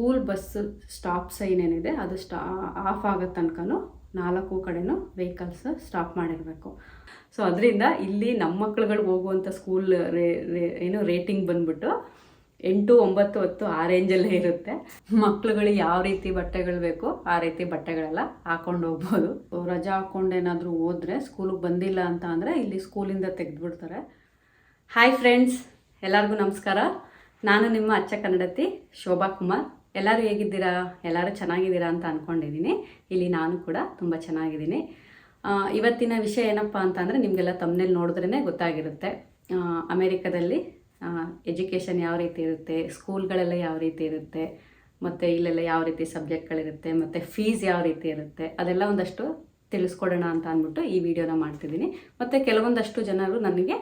School bus stop sign ಏನಿದೆ, ಅದು ಸ್ಟಾ, of ಆಗೋ ತನಕನೂ ನಾಲ್ಕು ಕಡೆನೂ ವೆಹಿಕಲ್ಸ್ ಸ್ಟಾಪ್ ಮಾಡಿರಬೇಕು. ಸೊ, ಅದರಿಂದ ಇಲ್ಲಿ ನಮ್ಮ ಮಕ್ಳುಗಳಿಗೆ ಹೋಗುವಂಥ ಸ್ಕೂಲ್ ರೇ ಏನು ರೇಟಿಂಗ್ ಬಂದ್ಬಿಟ್ಟು ಎಂಟು, ಒಂಬತ್ತು, ಹತ್ತು ಆ ರೇಂಜಲ್ಲೇ ಇರುತ್ತೆ. ಮಕ್ಳುಗಳಿಗೆ ಯಾವ ರೀತಿ ಬಟ್ಟೆಗಳು ಬೇಕು, ಆ ರೀತಿ ಬಟ್ಟೆಗಳೆಲ್ಲ ಹಾಕೊಂಡು ಹೋಗ್ಬೋದು. ರಜಾ ಹಾಕೊಂಡು ಏನಾದರೂ ಹೋದರೆ ಸ್ಕೂಲಿಗೆ ಬಂದಿಲ್ಲ ಅಂತ ಅಂದರೆ ಇಲ್ಲಿ ಸ್ಕೂಲಿಂದ ತೆಗೆದುಬಿಡ್ತಾರೆ. ಹಾಯ್ ಫ್ರೆಂಡ್ಸ್ ಎಲ್ಲರಿಗೂ ನಮಸ್ಕಾರ. ನಾನು ನಿಮ್ಮ ಅಚ್ಚ ಕನ್ನಡತಿ ಶೋಭಾ ಕುಮಾರ್. ಎಲ್ಲರೂ ಹೇಗಿದ್ದೀರಾ? ಎಲ್ಲರೂ ಚೆನ್ನಾಗಿದ್ದೀರಾ ಅಂತ ಅಂದ್ಕೊಂಡಿದ್ದೀನಿ ಇಲ್ಲಿ ನಾನು ಕೂಡ ತುಂಬ ಚೆನ್ನಾಗಿದ್ದೀನಿ. ಇವತ್ತಿನ ವಿಷಯ ಏನಪ್ಪ ಅಂತಂದರೆ ನಿಮಗೆಲ್ಲ ತಮ್ಮನೇಲಿ ನೋಡಿದ್ರೇ ಗೊತ್ತಾಗಿರುತ್ತೆ. ಅಮೇರಿಕಾದಲ್ಲಿ ಎಜುಕೇಷನ್ ಯಾವ ರೀತಿ ಇರುತ್ತೆ ಸ್ಕೂಲ್ಗಳೆಲ್ಲ ಯಾವ ರೀತಿ ಇರುತ್ತೆ, ಮತ್ತು ಇಲ್ಲೆಲ್ಲ ಯಾವ ರೀತಿ ಸಬ್ಜೆಕ್ಟ್ಗಳಿರುತ್ತೆ ಮತ್ತು ಫೀಸ್ ಯಾವ ರೀತಿ ಇರುತ್ತೆ, ಅದೆಲ್ಲ ಒಂದಷ್ಟು ತಿಳಿಸ್ಕೊಡೋಣ ಅಂತ ಅಂದ್ಬಿಟ್ಟು ಈ ವಿಡಿಯೋನ ಮಾಡ್ತಿದ್ದೀನಿ. ಮತ್ತು ಕೆಲವೊಂದಷ್ಟು ಜನರು ನನಗೆ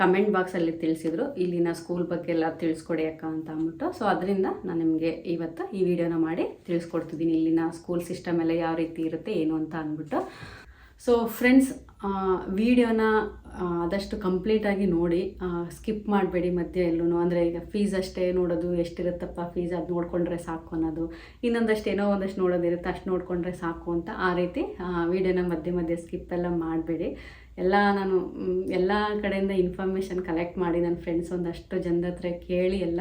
ಕಮೆಂಟ್ ಬಾಕ್ಸಲ್ಲಿ ತಿಳಿಸಿದ್ರು. ಇಲ್ಲಿನ ಸ್ಕೂಲ್ ಬಗ್ಗೆ ಎಲ್ಲ ತಿಳಿಸ್ಕೊಡಿ ಅಕ್ಕ ಅಂತ ಅಂದ್ಬಿಟ್ಟು. ಸೊ ಅದರಿಂದ ನಾನು ನಿಮಗೆ ಇವತ್ತು ಈ ವಿಡಿಯೋನ ಮಾಡಿ ತಿಳಿಸ್ಕೊಡ್ತಿದ್ದೀನಿ. ಇಲ್ಲಿನ ಸ್ಕೂಲ್ ಸಿಸ್ಟಮ್ ಎಲ್ಲ ಯಾವ ರೀತಿ ಇರುತ್ತೆ, ಏನು ಅಂತ ಅಂದ್ಬಿಟ್ಟು. ಸೊ ಫ್ರೆಂಡ್ಸ್ ವಿಡಿಯೋನ ಆದಷ್ಟು ಕಂಪ್ಲೀಟಾಗಿ ನೋಡಿ ಸ್ಕಿಪ್ ಮಾಡಬೇಡಿ ಮಧ್ಯೆ ಎಲ್ಲೂ ಅಂದರೆ ಈಗ ಫೀಸ್ ಅಷ್ಟೇ ನೋಡೋದು, ಎಷ್ಟಿರುತ್ತಪ್ಪ ಫೀಸ್ ಅದು ನೋಡಿಕೊಂಡ್ರೆ ಸಾಕು ಅನ್ನೋದು. ಇನ್ನೊಂದಷ್ಟು ಏನೋ ಒಂದಷ್ಟು ನೋಡೋದಿರುತ್ತೆ, ಅಷ್ಟು ನೋಡಿಕೊಂಡ್ರೆ ಸಾಕು ಅಂತ ಆ ರೀತಿ ವಿಡಿಯೋನ ಮಧ್ಯೆ ಮಧ್ಯೆ ಸ್ಕಿಪ್ ಎಲ್ಲ ಮಾಡಬೇಡಿ. ಎಲ್ಲ ನಾನು ಎಲ್ಲ ಕಡೆಯಿಂದ ಇನ್ಫಾರ್ಮೇಷನ್ ಕಲೆಕ್ಟ್ ಮಾಡಿ ನನ್ನ ಫ್ರೆಂಡ್ಸ್ ಒಂದಷ್ಟು ಜನದ ಹತ್ರ ಕೇಳಿ ಎಲ್ಲ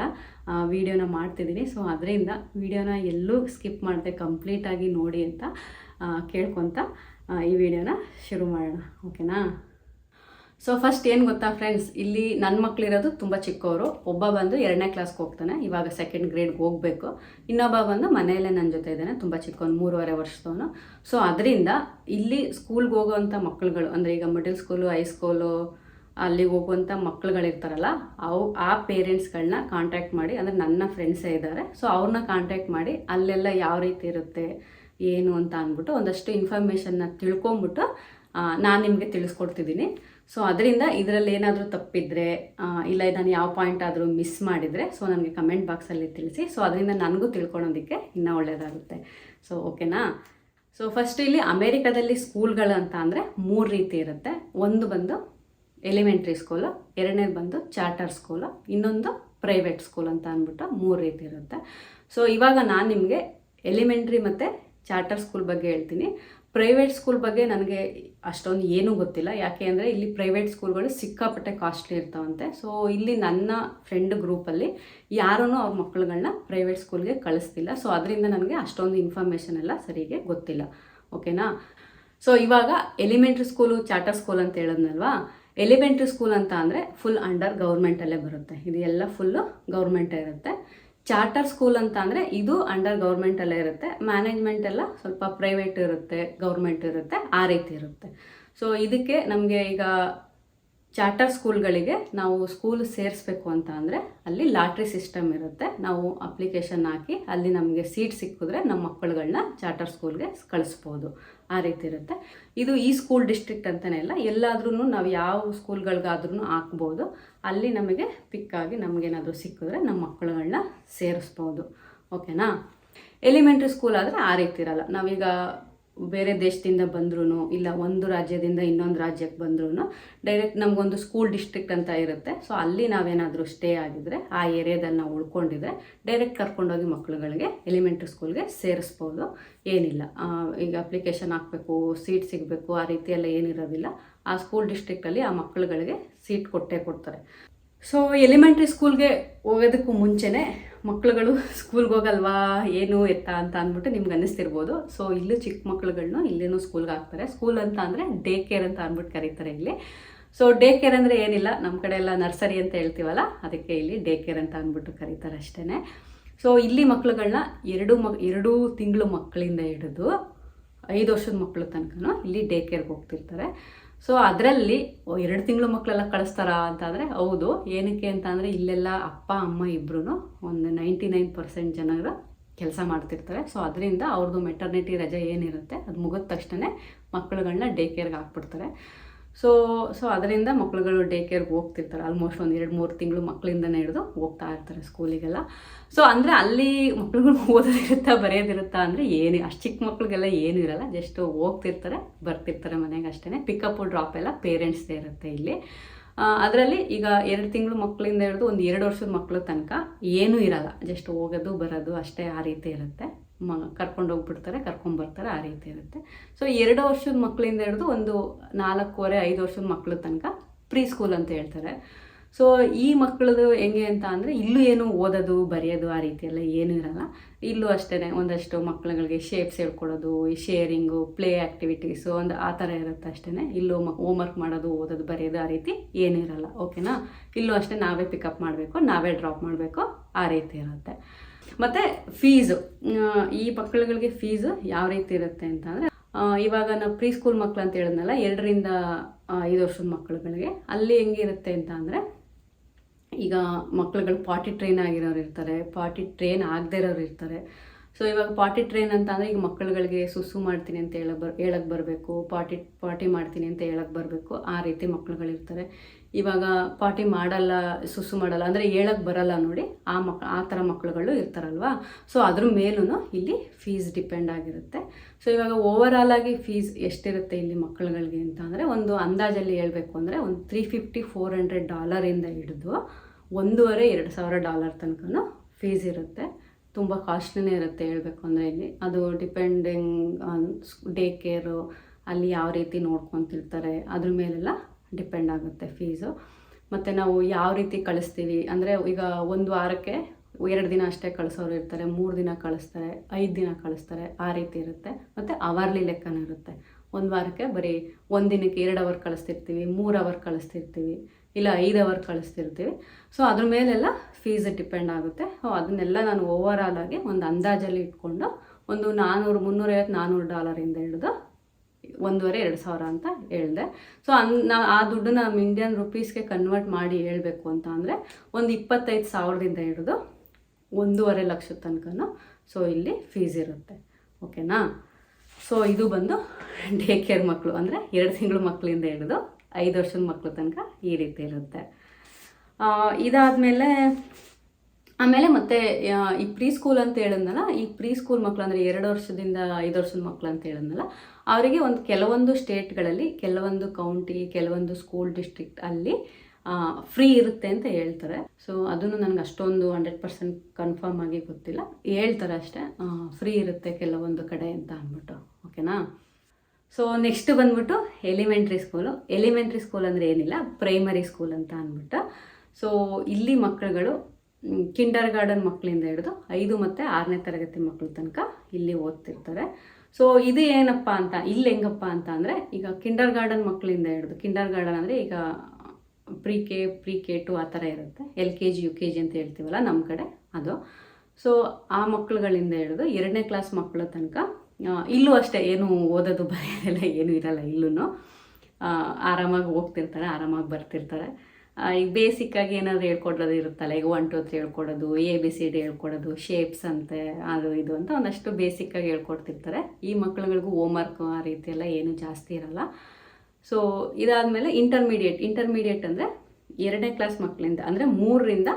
ವೀಡಿಯೋನ ಮಾಡ್ತಿದ್ದೀನಿ. ಸೊ ಅದರಿಂದ ವೀಡಿಯೋನ ಎಲ್ಲೂ ಸ್ಕಿಪ್ ಮಾಡದೆ ಕಂಪ್ಲೀಟಾಗಿ ನೋಡಿ ಅಂತ ಕೇಳ್ಕೊತ ಈ ವಿಡಿಯೋನ ಶುರು ಮಾಡೋಣ. ಓಕೆನಾ ಸೊ ಫಸ್ಟ್ ಏನು ಗೊತ್ತಾ ಫ್ರೆಂಡ್ಸ್ ಇಲ್ಲಿ ನನ್ನ ಮಕ್ಕಳಿರೋದು ತುಂಬ ಚಿಕ್ಕವರು. ಒಬ್ಬ ಬಂದು ಎರಡನೇ ಕ್ಲಾಸ್ಗೆ ಹೋಗ್ತಾನೆ. ಇವಾಗ ಸೆಕೆಂಡ್ ಗ್ರೇಡ್ಗೆ ಹೋಗಬೇಕು. ಇನ್ನೊಬ್ಬ ಬಂದು ಮನೆಯಲ್ಲೇ ನನ್ನ ಜೊತೆ ಇದ್ದಾನೆ. ತುಂಬ ಚಿಕ್ಕವನು, ಮೂರುವರೆ ವರ್ಷದವನು. ಸೊ ಅದರಿಂದ ಇಲ್ಲಿ ಸ್ಕೂಲ್ಗೆ ಹೋಗೋವಂಥ ಮಕ್ಕಳುಗಳು ಅಂದರೆ ಈಗ ಮಿಡಲ್ ಸ್ಕೂಲು ಹೈಸ್ಕೂಲು ಅಲ್ಲಿಗೆ ಹೋಗುವಂಥ ಮಕ್ಕಳುಗಳಿರ್ತಾರಲ್ಲ ಅವು ಆ ಪೇರೆಂಟ್ಸ್ಗಳನ್ನ ಕಾಂಟ್ಯಾಕ್ಟ್ ಮಾಡಿ, ಅಂದರೆ ನನ್ನ ಫ್ರೆಂಡ್ಸೇ ಇದ್ದಾರೆ. ಸೊ ಅವ್ರನ್ನ ಕಾಂಟ್ಯಾಕ್ಟ್ ಮಾಡಿ ಅಲ್ಲೆಲ್ಲ ಯಾವ ರೀತಿ ಇರುತ್ತೆ, ಏನು ಅಂತ ಅಂದ್ಬಿಟ್ಟು ಒಂದಷ್ಟು ಇನ್ಫಾರ್ಮೇಷನ್ನ ತಿಳ್ಕೊಂಬಿಟ್ಟು ನಾನು ನಿಮಗೆ ತಿಳಿಸ್ಕೊಡ್ತಿದ್ದೀನಿ. ಸೊ ಅದರಿಂದ ಇದರಲ್ಲಿ ಏನಾದರೂ ತಪ್ಪಿದ್ರೆ ಇಲ್ಲ ನಾನು ಯಾವ ಪಾಯಿಂಟ್ ಆದರೂ ಮಿಸ್ ಮಾಡಿದರೆ ಸೊ ನನಗೆ ಕಮೆಂಟ್ ಬಾಕ್ಸಲ್ಲಿ ತಿಳಿಸಿ. ಸೊ ಅದರಿಂದ ನನಗೂ ತಿಳ್ಕೊಳೋದಕ್ಕೆ ಇನ್ನೂ ಒಳ್ಳೆಯದಾಗುತ್ತೆ ಸೊ ಓಕೆನಾ ಸೊ ಫಸ್ಟ್ ಇಲ್ಲಿ ಅಮೇರಿಕಾದಲ್ಲಿ ಸ್ಕೂಲ್ಗಳು ಅಂತ ಅಂದರೆ ಮೂರು ರೀತಿ ಇರುತ್ತೆ. ಒಂದು ಬಂದು ಎಲಿಮೆಂಟ್ರಿ ಸ್ಕೂಲು ಎರಡನೇದು ಬಂದು ಚಾರ್ಟರ್ ಸ್ಕೂಲು ಇನ್ನೊಂದು ಪ್ರೈವೇಟ್ ಸ್ಕೂಲ್ ಅಂತ ಅಂದ್ಬಿಟ್ಟು ಮೂರು ರೀತಿ ಇರುತ್ತೆ. ಸೊ ಇವಾಗ ನಾನು ನಿಮಗೆ ಎಲಿಮೆಂಟ್ರಿ ಮತ್ತು ಚಾರ್ಟರ್ ಸ್ಕೂಲ್ ಬಗ್ಗೆ ಹೇಳ್ತೀನಿ. ಪ್ರೈವೇಟ್ ಸ್ಕೂಲ್ ಬಗ್ಗೆ ನನಗೆ ಅಷ್ಟೊಂದು ಏನೂ ಗೊತ್ತಿಲ್ಲ. ಯಾಕೆ ಅಂದರೆ ಇಲ್ಲಿ ಪ್ರೈವೇಟ್ ಸ್ಕೂಲ್ಗಳು ಸಿಕ್ಕಾಪಟ್ಟೆ ಕಾಸ್ಟ್ಲಿ ಇರ್ತಾವಂತೆ. ಸೊ ಇಲ್ಲಿ ನನ್ನ ಫ್ರೆಂಡ್ ಗ್ರೂಪಲ್ಲಿ ಯಾರೂ ಅವ್ರ ಮಕ್ಕಳುಗಳನ್ನ ಪ್ರೈವೇಟ್ ಸ್ಕೂಲ್ಗೆ ಕಳಿಸ್ತಿಲ್ಲ. ಸೊ ಅದರಿಂದ ನನಗೆ ಅಷ್ಟೊಂದು ಇನ್ಫಾರ್ಮೇಷನ್ ಎಲ್ಲ ಸರಿಗೆ ಗೊತ್ತಿಲ್ಲ. ಓಕೆನಾ ಸೊ ಇವಾಗ ಎಲಿಮೆಂಟ್ರಿ ಸ್ಕೂಲು ಚಾರ್ಟರ್ ಸ್ಕೂಲ್ ಅಂತ ಹೇಳೋದ್ನಲ್ವಾ? ಎಲಿಮೆಂಟ್ರಿ ಸ್ಕೂಲ್ ಅಂತ ಅಂದರೆ ಫುಲ್ ಅಂಡರ್ ಗೌರ್ಮೆಂಟಲ್ಲೇ ಬರುತ್ತೆ. ಇದು ಎಲ್ಲ ಫುಲ್ಲು ಗೌರ್ಮೆಂಟೇ ಇರುತ್ತೆ. ಚಾರ್ಟರ್ ಸ್ಕೂಲ್ ಅಂತ ಅಂದರೆ ಇದು ಅಂಡರ್ ಗೌರ್ಮೆಂಟಲ್ಲೇ ಇರುತ್ತೆ. ಮ್ಯಾನೇಜ್ಮೆಂಟ್ ಎಲ್ಲ ಸ್ವಲ್ಪ ಪ್ರೈವೇಟ್ ಇರುತ್ತೆ, ಗೌರ್ಮೆಂಟ್ ಇರುತ್ತೆ, ಆ ರೀತಿ ಇರುತ್ತೆ. ಸೊ ಇದಕ್ಕೆ ನಮಗೆ ಈಗ ಚಾರ್ಟರ್ ಸ್ಕೂಲ್ಗಳಿಗೆ ನಾವು ಸ್ಕೂಲ್ ಸೇರಿಸ್ಬೇಕು ಅಂತ ಅಂದರೆ ಅಲ್ಲಿ ಲಾಟ್ರಿ ಸಿಸ್ಟಮ್ ಇರುತ್ತೆ. ನಾವು ಅಪ್ಲಿಕೇಶನ್ ಹಾಕಿ ಅಲ್ಲಿ ನಮಗೆ ಸೀಟ್ ಸಿಕ್ಕಿದ್ರೆ ನಮ್ಮ ಮಕ್ಕಳುಗಳನ್ನ ಚಾರ್ಟರ್ ಸ್ಕೂಲ್ಗೆ ಕಳಿಸ್ಬೋದು. ಆ ರೀತಿ ಇರುತ್ತೆ. ಇದು ಈ ಸ್ಕೂಲ್ ಡಿಸ್ಟ್ರಿಕ್ಟ್ ಅಂತಲೇ ಇಲ್ಲ ಎಲ್ಲಾದ್ರೂ ನಾವು ಯಾವ ಸ್ಕೂಲ್ಗಳಿಗಾದ್ರೂ ಹಾಕ್ಬೋದು. ಅಲ್ಲಿ ನಮಗೆ ಪಿಕ್ಕಾಗಿ ನಮಗೇನಾದರೂ ಸಿಕ್ಕಿದ್ರೆ ನಮ್ಮ ಮಕ್ಕಳುಗಳನ್ನ ಸೇರಿಸ್ಬೋದು. ಓಕೆನಾ ಎಲಿಮೆಂಟ್ರಿ ಸ್ಕೂಲ್ ಆದರೆ ಆ ರೀತಿ ಇರಲ್ಲ. ನಾವೀಗ ಬೇರೆ ದೇಶದಿಂದ ಬಂದ್ರೂ ಇಲ್ಲ ಒಂದು ರಾಜ್ಯದಿಂದ ಇನ್ನೊಂದು ರಾಜ್ಯಕ್ಕೆ ಬಂದ್ರೂ ಡೈರೆಕ್ಟ್ ನಮಗೊಂದು ಸ್ಕೂಲ್ ಡಿಸ್ಟ್ರಿಕ್ಟ್ ಅಂತ ಇರುತ್ತೆ. ಸೊ ಅಲ್ಲಿ ನಾವೇನಾದರೂ ಸ್ಟೇ ಆಗಿದ್ರೆ, ಆ ಏರಿಯಾದಲ್ಲಿ ನಾವು ಉಳ್ಕೊಂಡಿದ್ರೆ ಡೈರೆಕ್ಟ್ ಕರ್ಕೊಂಡೋಗಿ ಮಕ್ಕಳುಗಳಿಗೆ ಎಲಿಮೆಂಟ್ರಿ ಸ್ಕೂಲ್ಗೆ ಸೇರಿಸ್ಬೋದು. ಏನಿಲ್ಲ. ಈಗ ಅಪ್ಲಿಕೇಶನ್ ಹಾಕಬೇಕು ಸೀಟ್ ಸಿಗಬೇಕು, ಆ ರೀತಿ ಎಲ್ಲ ಏನಿರೋದಿಲ್ಲ. ಆ ಸ್ಕೂಲ್ ಡಿಸ್ಟ್ರಿಕ್ಟಲ್ಲಿ ಆ ಮಕ್ಕಳುಗಳಿಗೆ ಸೀಟ್ ಕೊಟ್ಟೇ ಕೊಡ್ತಾರೆ. ಸೊ ಎಲಿಮೆಂಟ್ರಿ ಸ್ಕೂಲ್ಗೆ ಹೋಗೋದಕ್ಕೂ ಮುಂಚೆನೇ ಮಕ್ಕಳುಗಳು ಸ್ಕೂಲ್ಗೆ ಹೋಗಲ್ವಾ, ಏನು ಎತ್ತ ಅಂತ ಅಂದ್ಬಿಟ್ಟು ನಿಮ್ಗೆ ಅನ್ನಿಸ್ತಿರ್ಬೋದು. ಸೊ ಇಲ್ಲೂ ಚಿಕ್ಕ ಮಕ್ಳುಗಳನ್ನ ಇಲ್ಲೇನೂ ಸ್ಕೂಲ್ಗೆ ಹಾಕ್ತಾರೆ. ಸ್ಕೂಲ್ ಅಂತ ಅಂದರೆ ಡೇ ಕೇರ್ ಅಂತ ಅಂದ್ಬಿಟ್ಟು ಕರೀತಾರೆ ಇಲ್ಲಿ. ಸೊ ಡೇ ಕೇರ್ ಅಂದರೆ ಏನಿಲ್ಲ ನಮ್ಮ ಕಡೆ ಎಲ್ಲ ನರ್ಸರಿ ಅಂತ ಹೇಳ್ತೀವಲ್ಲ, ಅದಕ್ಕೆ ಇಲ್ಲಿ ಡೇ ಕೇರ್ ಅಂತ ಅಂದ್ಬಿಟ್ಟು ಕರೀತಾರೆ ಅಷ್ಟೇ ಸೊ ಇಲ್ಲಿ ಮಕ್ಳುಗಳನ್ನ ಎರಡು ಮ, ಎರಡು ತಿಂಗಳು ಮಕ್ಕಳಿಂದ ಹಿಡಿದು ಐದು ವರ್ಷದ ಮಕ್ಕಳು ತನಕನೂ ಇಲ್ಲಿ ಡೇ ಕೇರ್ಗೆ ಹೋಗ್ತಿರ್ತಾರೆ. ಸೊ ಅದರಲ್ಲಿ ಎರಡು ತಿಂಗಳು ಮಕ್ಕಳೆಲ್ಲ ಕಳಿಸ್ತಾರಾ ಅಂತಂದರೆ, ಹೌದು. ಏನಕ್ಕೆ ಅಂತಂದರೆ, ಇಲ್ಲೆಲ್ಲ ಅಪ್ಪ, ಅಮ್ಮ ಇಬ್ಬರೂ ಒಂದು ನೈಂಟಿ ನೈನ್ ಪರ್ಸೆಂಟ್ ಜನರ ಕೆಲಸ ಮಾಡ್ತಿರ್ತಾರೆ. ಸೊ ಅದರಿಂದ ಅವ್ರದ್ದು ಮೆಟರ್ನಿಟಿ ರಜೆ ಏನಿರುತ್ತೆ, ಅದು ಮುಗಿದ ತಕ್ಷಣ ಮಕ್ಕಳುಗಳನ್ನ ಡೇ ಕೇರ್ಗೆ ಹಾಕ್ಬಿಡ್ತಾರೆ. ಸೊ ಸೊ ಅದರಿಂದ ಮಕ್ಳುಗಳು ಡೇ ಕೇರ್ಗೆ ಹೋಗ್ತಿರ್ತಾರೆ. ಆಲ್ಮೋಸ್ಟ್ ಒಂದು ಎರಡು ಮೂರು ತಿಂಗಳು ಮಕ್ಕಳಿಂದನೇ ಹಿಡಿದು ಹೋಗ್ತಾ ಇರ್ತಾರೆ ಸ್ಕೂಲಿಗೆಲ್ಲ. ಸೊ ಅಂದರೆ ಅಲ್ಲಿ ಮಕ್ಳುಗಳು ಓದೋದಿರುತ್ತಾ ಬರೆಯೋದಿರುತ್ತಾ ಅಂದರೆ ಏನು, ಅಷ್ಟು ಚಿಕ್ಕ ಮಕ್ಕಳಿಗೆಲ್ಲ ಏನೂ ಇರಲ್ಲ. ಜಸ್ಟ್ ಹೋಗ್ತಿರ್ತಾರೆ, ಬರ್ತಿರ್ತಾರೆ ಮನೆಗೆ ಅಷ್ಟೇ ಪಿಕಪ್ ಡ್ರಾಪ್ ಎಲ್ಲ ಪೇರೆಂಟ್ಸ್ದೇ ಇರುತ್ತೆ ಇಲ್ಲಿ. ಅದರಲ್ಲಿ ಈಗ ಎರಡು ತಿಂಗಳು ಮಕ್ಕಳಿಂದ ಹಿಡಿದು ಒಂದು ಎರಡು ವರ್ಷದ ಮಕ್ಕಳ ತನಕ ಏನೂ ಇರಲ್ಲ. ಜಸ್ಟ್ ಹೋಗೋದು, ಬರೋದು ಅಷ್ಟೇ ಆ ರೀತಿ ಇರುತ್ತೆ. ಮ, ಕರ್ಕೊಂಡು ಹೋಗ್ಬಿಡ್ತಾರೆ ಕರ್ಕೊಂಬರ್ತಾರೆ ಆ ರೀತಿ ಇರುತ್ತೆ. ಸೊ ಎರಡು ವರ್ಷದ ಮಕ್ಕಳಿಂದ ಹಿಡಿದು ಒಂದು ನಾಲ್ಕೂವರೆ, ಐದು ವರ್ಷದ ಮಕ್ಕಳ ತನಕ ಪ್ರೀ ಸ್ಕೂಲ್ ಅಂತ ಹೇಳ್ತಾರೆ. ಸೊ ಈ ಮಕ್ಕಳದು ಹೆಂಗೆ ಅಂತ ಅಂದರೆ, ಇಲ್ಲೂ ಏನು ಓದೋದು, ಬರೆಯೋದು ಆ ರೀತಿ ಎಲ್ಲ ಏನೂ ಇರಲ್ಲ. ಇಲ್ಲೂ ಅಷ್ಟೇ ಒಂದಷ್ಟು ಮಕ್ಕಳುಗಳಿಗೆ ಶೇಪ್ಸ್ ಹೇಳ್ಕೊಡೋದು ಶೇರಿಂಗು ಪ್ಲೇ ಆ್ಯಕ್ಟಿವಿಟೀಸು ಒಂದು ಆ ಥರ ಇರುತ್ತೆ ಅಷ್ಟೇ ಇಲ್ಲೂ ಮ ಹೋಮ್ವರ್ಕ್ ಮಾಡೋದು, ಓದೋದು, ಬರೆಯೋದು ಆ ರೀತಿ ಏನೂ ಇರಲ್ಲ ಓಕೆನಾ ಇಲ್ಲೂ ಅಷ್ಟೇ ನಾವೇ ಪಿಕಪ್ ಮಾಡಬೇಕು, ನಾವೇ ಡ್ರಾಪ್ ಮಾಡಬೇಕು, ಆ ರೀತಿ ಇರುತ್ತೆ. ಮತ್ತು ಫೀಸು ಈ ಮಕ್ಕಳುಗಳಿಗೆ ಫೀಸ್ ಯಾವ ರೀತಿ ಇರುತ್ತೆ ಅಂತಂದರೆ ಇವಾಗ ನಾವು ಪ್ರೀ ಸ್ಕೂಲ್ ಮಕ್ಕಳು ಅಂತ ಹೇಳಿದ್ನಲ್ಲ, ಎರಡರಿಂದ ಐದು ವರ್ಷದ ಮಕ್ಕಳುಗಳಿಗೆ, ಅಲ್ಲಿ ಹೆಂಗಿರುತ್ತೆ ಅಂತ ಅಂದರೆ ಈಗ ಮಕ್ಳುಗಳು ಪಾಟಿ ಟ್ರೈನ್ ಆಗಿರೋರು ಇರ್ತಾರೆ ಪಾಟಿ ಟ್ರೈನ್ ಆಗದೇ ಇರೋರು ಇರ್ತಾರೆ ಸೊ ಇವಾಗ ಪಾಟಿ ಟ್ರೈನ್ ಅಂತ ಅಂದರೆ ಈಗ ಮಕ್ಕಳುಗಳಿಗೆ ಸುಸು ಮಾಡ್ತೀನಿ ಅಂತ ಹೇಳಕ್ ಬರ್ ಹೇಳಕ್ಕೆ ಬರಬೇಕು ಪಾಟಿ ಪಾಟಿ ಮಾಡ್ತೀನಿ ಅಂತ ಹೇಳಕ್ಕೆ ಬರಬೇಕು, ಆ ರೀತಿ ಮಕ್ಳುಗಳಿರ್ತಾರೆ ಇವಾಗ ಪಾಟಿ ಮಾಡಲ್ಲ ಸುಸು ಮಾಡಲ್ಲ, ಅಂದರೆ ಹೇಳಕ್ಕೆ ಬರಲ್ಲ ನೋಡಿ, ಆ ಮಕ್, ಆ ಥರ ಮಕ್ಕಳುಗಳು ಇರ್ತಾರಲ್ವಾ? ಸೊ ಅದ್ರ ಮೇಲೂ ಇಲ್ಲಿ ಫೀಸ್ ಡಿಪೆಂಡ್ ಆಗಿರುತ್ತೆ. ಸೊ ಇವಾಗ ಓವರಾಲ್ ಆಗಿ ಫೀಸ್ ಎಷ್ಟಿರುತ್ತೆ ಇಲ್ಲಿ ಮಕ್ಕಳುಗಳಿಗೆ ಅಂತ ಅಂದರೆ ಒಂದು ಅಂದಾಜಲ್ಲಿ ಹೇಳಬೇಕು ಅಂದರೆ ಒಂದು ತ್ರೀ ಫಿಫ್ಟಿ ಫೋರ್ ಹಂಡ್ರೆಡ್ ಡಾಲರಿಂದ ಹಿಡಿದು ಒಂದೂವರೆ, ಎರಡು ಸಾವಿರ ಡಾಲರ್ ತನಕ ಫೀಸ್ ಇರುತ್ತೆ. ತುಂಬ ಕಾಸ್ಟ್ಲಿನೇ ಇರುತ್ತೆ ಹೇಳಬೇಕು ಅಂದರೆ ಇಲ್ಲಿ. ಅದು ಡಿಪೆಂಡಿಂಗ್ ಆನ್ ಡೇ ಕೇರು ಅಲ್ಲಿ ಯಾವ ರೀತಿ ನೋಡ್ಕೊತಿರ್ತಾರೆ, ಅದ್ರ ಮೇಲೆಲ್ಲ ಡಿಪೆಂಡ್ ಆಗುತ್ತೆ ಫೀಸು ಮತ್ತು ನಾವು ಯಾವ ರೀತಿ ಕಳಿಸ್ತೀವಿ ಅಂದರೆ ಈಗ ಒಂದು ವಾರಕ್ಕೆ ಎರಡು ದಿನ ಅಷ್ಟೇ ಕಳಿಸೋರು ಇರ್ತಾರೆ, ಮೂರು ದಿನ ಕಳಿಸ್ತಾರೆ, ಐದು ದಿನ ಕಳಿಸ್ತಾರೆ, ಆ ರೀತಿ ಇರುತ್ತೆ. ಮತ್ತು ಅವರ್ಲಿ ಲೆಕ್ಕನೂ ಇರುತ್ತೆ. ಒಂದು ವಾರಕ್ಕೆ ಬರೀ ಒಂದು ದಿನಕ್ಕೆ ಎರಡು ಅವರ್ ಕಳಿಸ್ತಿರ್ತೀವಿ, ಮೂರು ಅವರ್ ಕಳಿಸ್ತಿರ್ತೀವಿ. ಇಲ್ಲ ಐದು ಅವರ್ ಕಳಿಸ್ತಿರ್ತೀವಿ. ಸೊ ಅದ್ರ ಮೇಲೆಲ್ಲ ಫೀಸ್ ಡಿಪೆಂಡ್ ಆಗುತ್ತೆ. ಸೊ ಅದನ್ನೆಲ್ಲ ನಾನು ಓವರ್ ಆಗಿ ಒಂದು ಅಂದಾಜಲ್ಲಿ ಇಟ್ಕೊಂಡು ಒಂದು ನಾನ್ನೂರು ಮುನ್ನೂರೈವತ್ತು ನಾನ್ನೂರು ಡಾಲರಿಂದ ಹಿಡಿದು ಒಂದೂವರೆ, ಎರಡು ಸಾವಿರ ಅಂತ ಹೇಳಿದೆ. ಸೊ ಅನ್, ನಾ, ಆ ದುಡ್ಡನ್ನ ನಮ್ಮ ಇಂಡಿಯನ್ ರುಪೀಸ್ಗೆ ಕನ್ವರ್ಟ್ ಮಾಡಿ ಹೇಳಬೇಕು ಅಂತ ಅಂದರೆ ಒಂದು ಇಪ್ಪತ್ತೈದು ಸಾವಿರದಿಂದ ಹಿಡಿದು ಒಂದೂವರೆ ಲಕ್ಷದ ತನಕನೂ ಸೊ, ಇಲ್ಲಿ ಫೀಸ್ ಇರುತ್ತೆ. ಓಕೆನಾ ಸೊ ಇದು ಬಂದು ಡೇ ಕೇರ್ ಮಕ್ಕಳು ಅಂದರೆ ಎರಡು ತಿಂಗಳು ಮಕ್ಕಳಿಂದ ಹಿಡಿದು ಐದು ವರ್ಷದ ಮಕ್ಕಳು ತನಕ ಈ ರೀತಿ ಇರುತ್ತೆ. ಇದಾದಮೇಲೆ, ಆಮೇಲೆ ಮತ್ತೆ ಈ ಪ್ರೀ ಸ್ಕೂಲ್ ಅಂತ ಹೇಳಿದ್ನಲ್ಲ, ಈ ಪ್ರೀ ಸ್ಕೂಲ್ ಮಕ್ಕಳು ಅಂದರೆ ಎರಡು ವರ್ಷದಿಂದ ಐದು ವರ್ಷದ ಮಕ್ಕಳು ಅಂತ ಹೇಳಿದ್ನಲ್ಲ, ಅವರಿಗೆ ಒಂದು ಕೆಲವೊಂದು ಸ್ಟೇಟ್ಗಳಲ್ಲಿ, ಕೆಲವೊಂದು ಕೌಂಟಿ ಕೆಲವೊಂದು ಸ್ಕೂಲ್ ಡಿಸ್ಟ್ರಿಕ್ಟ್ ಅಲ್ಲಿ ಫ್ರೀ ಇರುತ್ತೆ ಅಂತ ಹೇಳ್ತಾರೆ. ಸೊ ಅದನ್ನು ನನಗೆ ಅಷ್ಟೊಂದು ಹಂಡ್ರೆಡ್ ಪರ್ಸೆಂಟ್ ಕನ್ಫರ್ಮ್ ಆಗಿ ಗೊತ್ತಿಲ್ಲ. ಹೇಳ್ತಾರೆ ಅಷ್ಟೇ ಫ್ರೀ ಇರುತ್ತೆ ಕೆಲವೊಂದು ಕಡೆ ಅಂತ ಅಂದ್ಬಿಟ್ಟು ಓಕೆನಾ ಸೊ ನೆಕ್ಸ್ಟ್ ಬಂದ್ಬಿಟ್ಟು ಎಲಿಮೆಂಟ್ರಿ ಸ್ಕೂಲು ಎಲಿಮೆಂಟ್ರಿ ಸ್ಕೂಲ್ ಅಂದರೆ ಏನಿಲ್ಲ ಪ್ರೈಮರಿ ಸ್ಕೂಲ್ ಅಂತ ಅಂದ್ಬಿಟ್ಟು. ಸೊ ಇಲ್ಲಿ ಮಕ್ಕಳುಗಳು ಕಿಂಡರ್ ಗಾರ್ಡನ್ ಮಕ್ಕಳಿಂದ ಹಿಡಿದು ಐದು ಮತ್ತು ಆರನೇ ತರಗತಿ ಮಕ್ಕಳ ತನಕ ಇಲ್ಲಿ ಓದ್ತಿರ್ತಾರೆ. ಸೊ ಇದು ಏನಪ್ಪ ಅಂತ, ಇಲ್ಲಿ ಹೆಂಗಪ್ಪ ಅಂತ ಅಂದರೆ, ಈಗ ಕಿಂಡರ್ ಗಾರ್ಡನ್ ಮಕ್ಕಳಿಂದ ಹಿಡಿದು ಕಿಂಡರ್ ಗಾರ್ಡನ್ ಅಂದರೆ ಈಗ pre K pre K to ಆ ಥರ ಇರುತ್ತೆ. L K G U K G ಅಂತ ಹೇಳ್ತೀವಲ್ಲ ನಮ್ಮ ಕಡೆ ಅದು. ಸೊ ಆ ಮಕ್ಕಳುಗಳಿಂದ ಹಿಡಿದು ಎರಡನೇ ಕ್ಲಾಸ್ ಮಕ್ಕಳ ತನಕ ಇಲ್ಲೂ ಅಷ್ಟೇ, ಏನು ಓದೋದು ಬರೆಯೋದೆಲ್ಲ ಏನೂ ಇರಲ್ಲ ಇಲ್ಲೂ ಆರಾಮಾಗಿ ಹೋಗ್ತಿರ್ತಾರೆ, ಆರಾಮಾಗಿ ಬರ್ತಿರ್ತಾರೆ. ಈಗ ಬೇಸಿಕ್ಕಾಗಿ ಏನಾದರೂ ಹೇಳ್ಕೊಡೋದು ಇರುತ್ತಲ್ಲ, ಈಗ ಒನ್ ಟು ತ್ರೀ ಹೇಳ್ಕೊಡೋದು ಎ ಬಿ ಸಿ ಡಿ ಹೇಳ್ಕೊಡೋದು ಶೇಪ್ಸ್ ಅಂತೆ, ಅದು, ಇದು ಅಂತ ಒಂದಷ್ಟು ಬೇಸಿಕ್ಕಾಗಿ ಹೇಳ್ಕೊಡ್ತಿರ್ತಾರೆ. ಈ ಮಕ್ಳುಗಳಿಗೂ ಹೋಮ್ವರ್ಕ್ ಆ ರೀತಿ ಎಲ್ಲ ಏನೂ ಜಾಸ್ತಿ ಇರಲ್ಲ. ಸೊ ಇದಾದಮೇಲೆ ಇಂಟರ್ಮೀಡಿಯೇಟ್ ಇಂಟರ್ಮೀಡಿಯೇಟ್ ಅಂದರೆ ಎರಡನೇ ಕ್ಲಾಸ್ ಮಕ್ಕಳಿಂದ ಅಂದರೆ ಮೂರರಿಂದ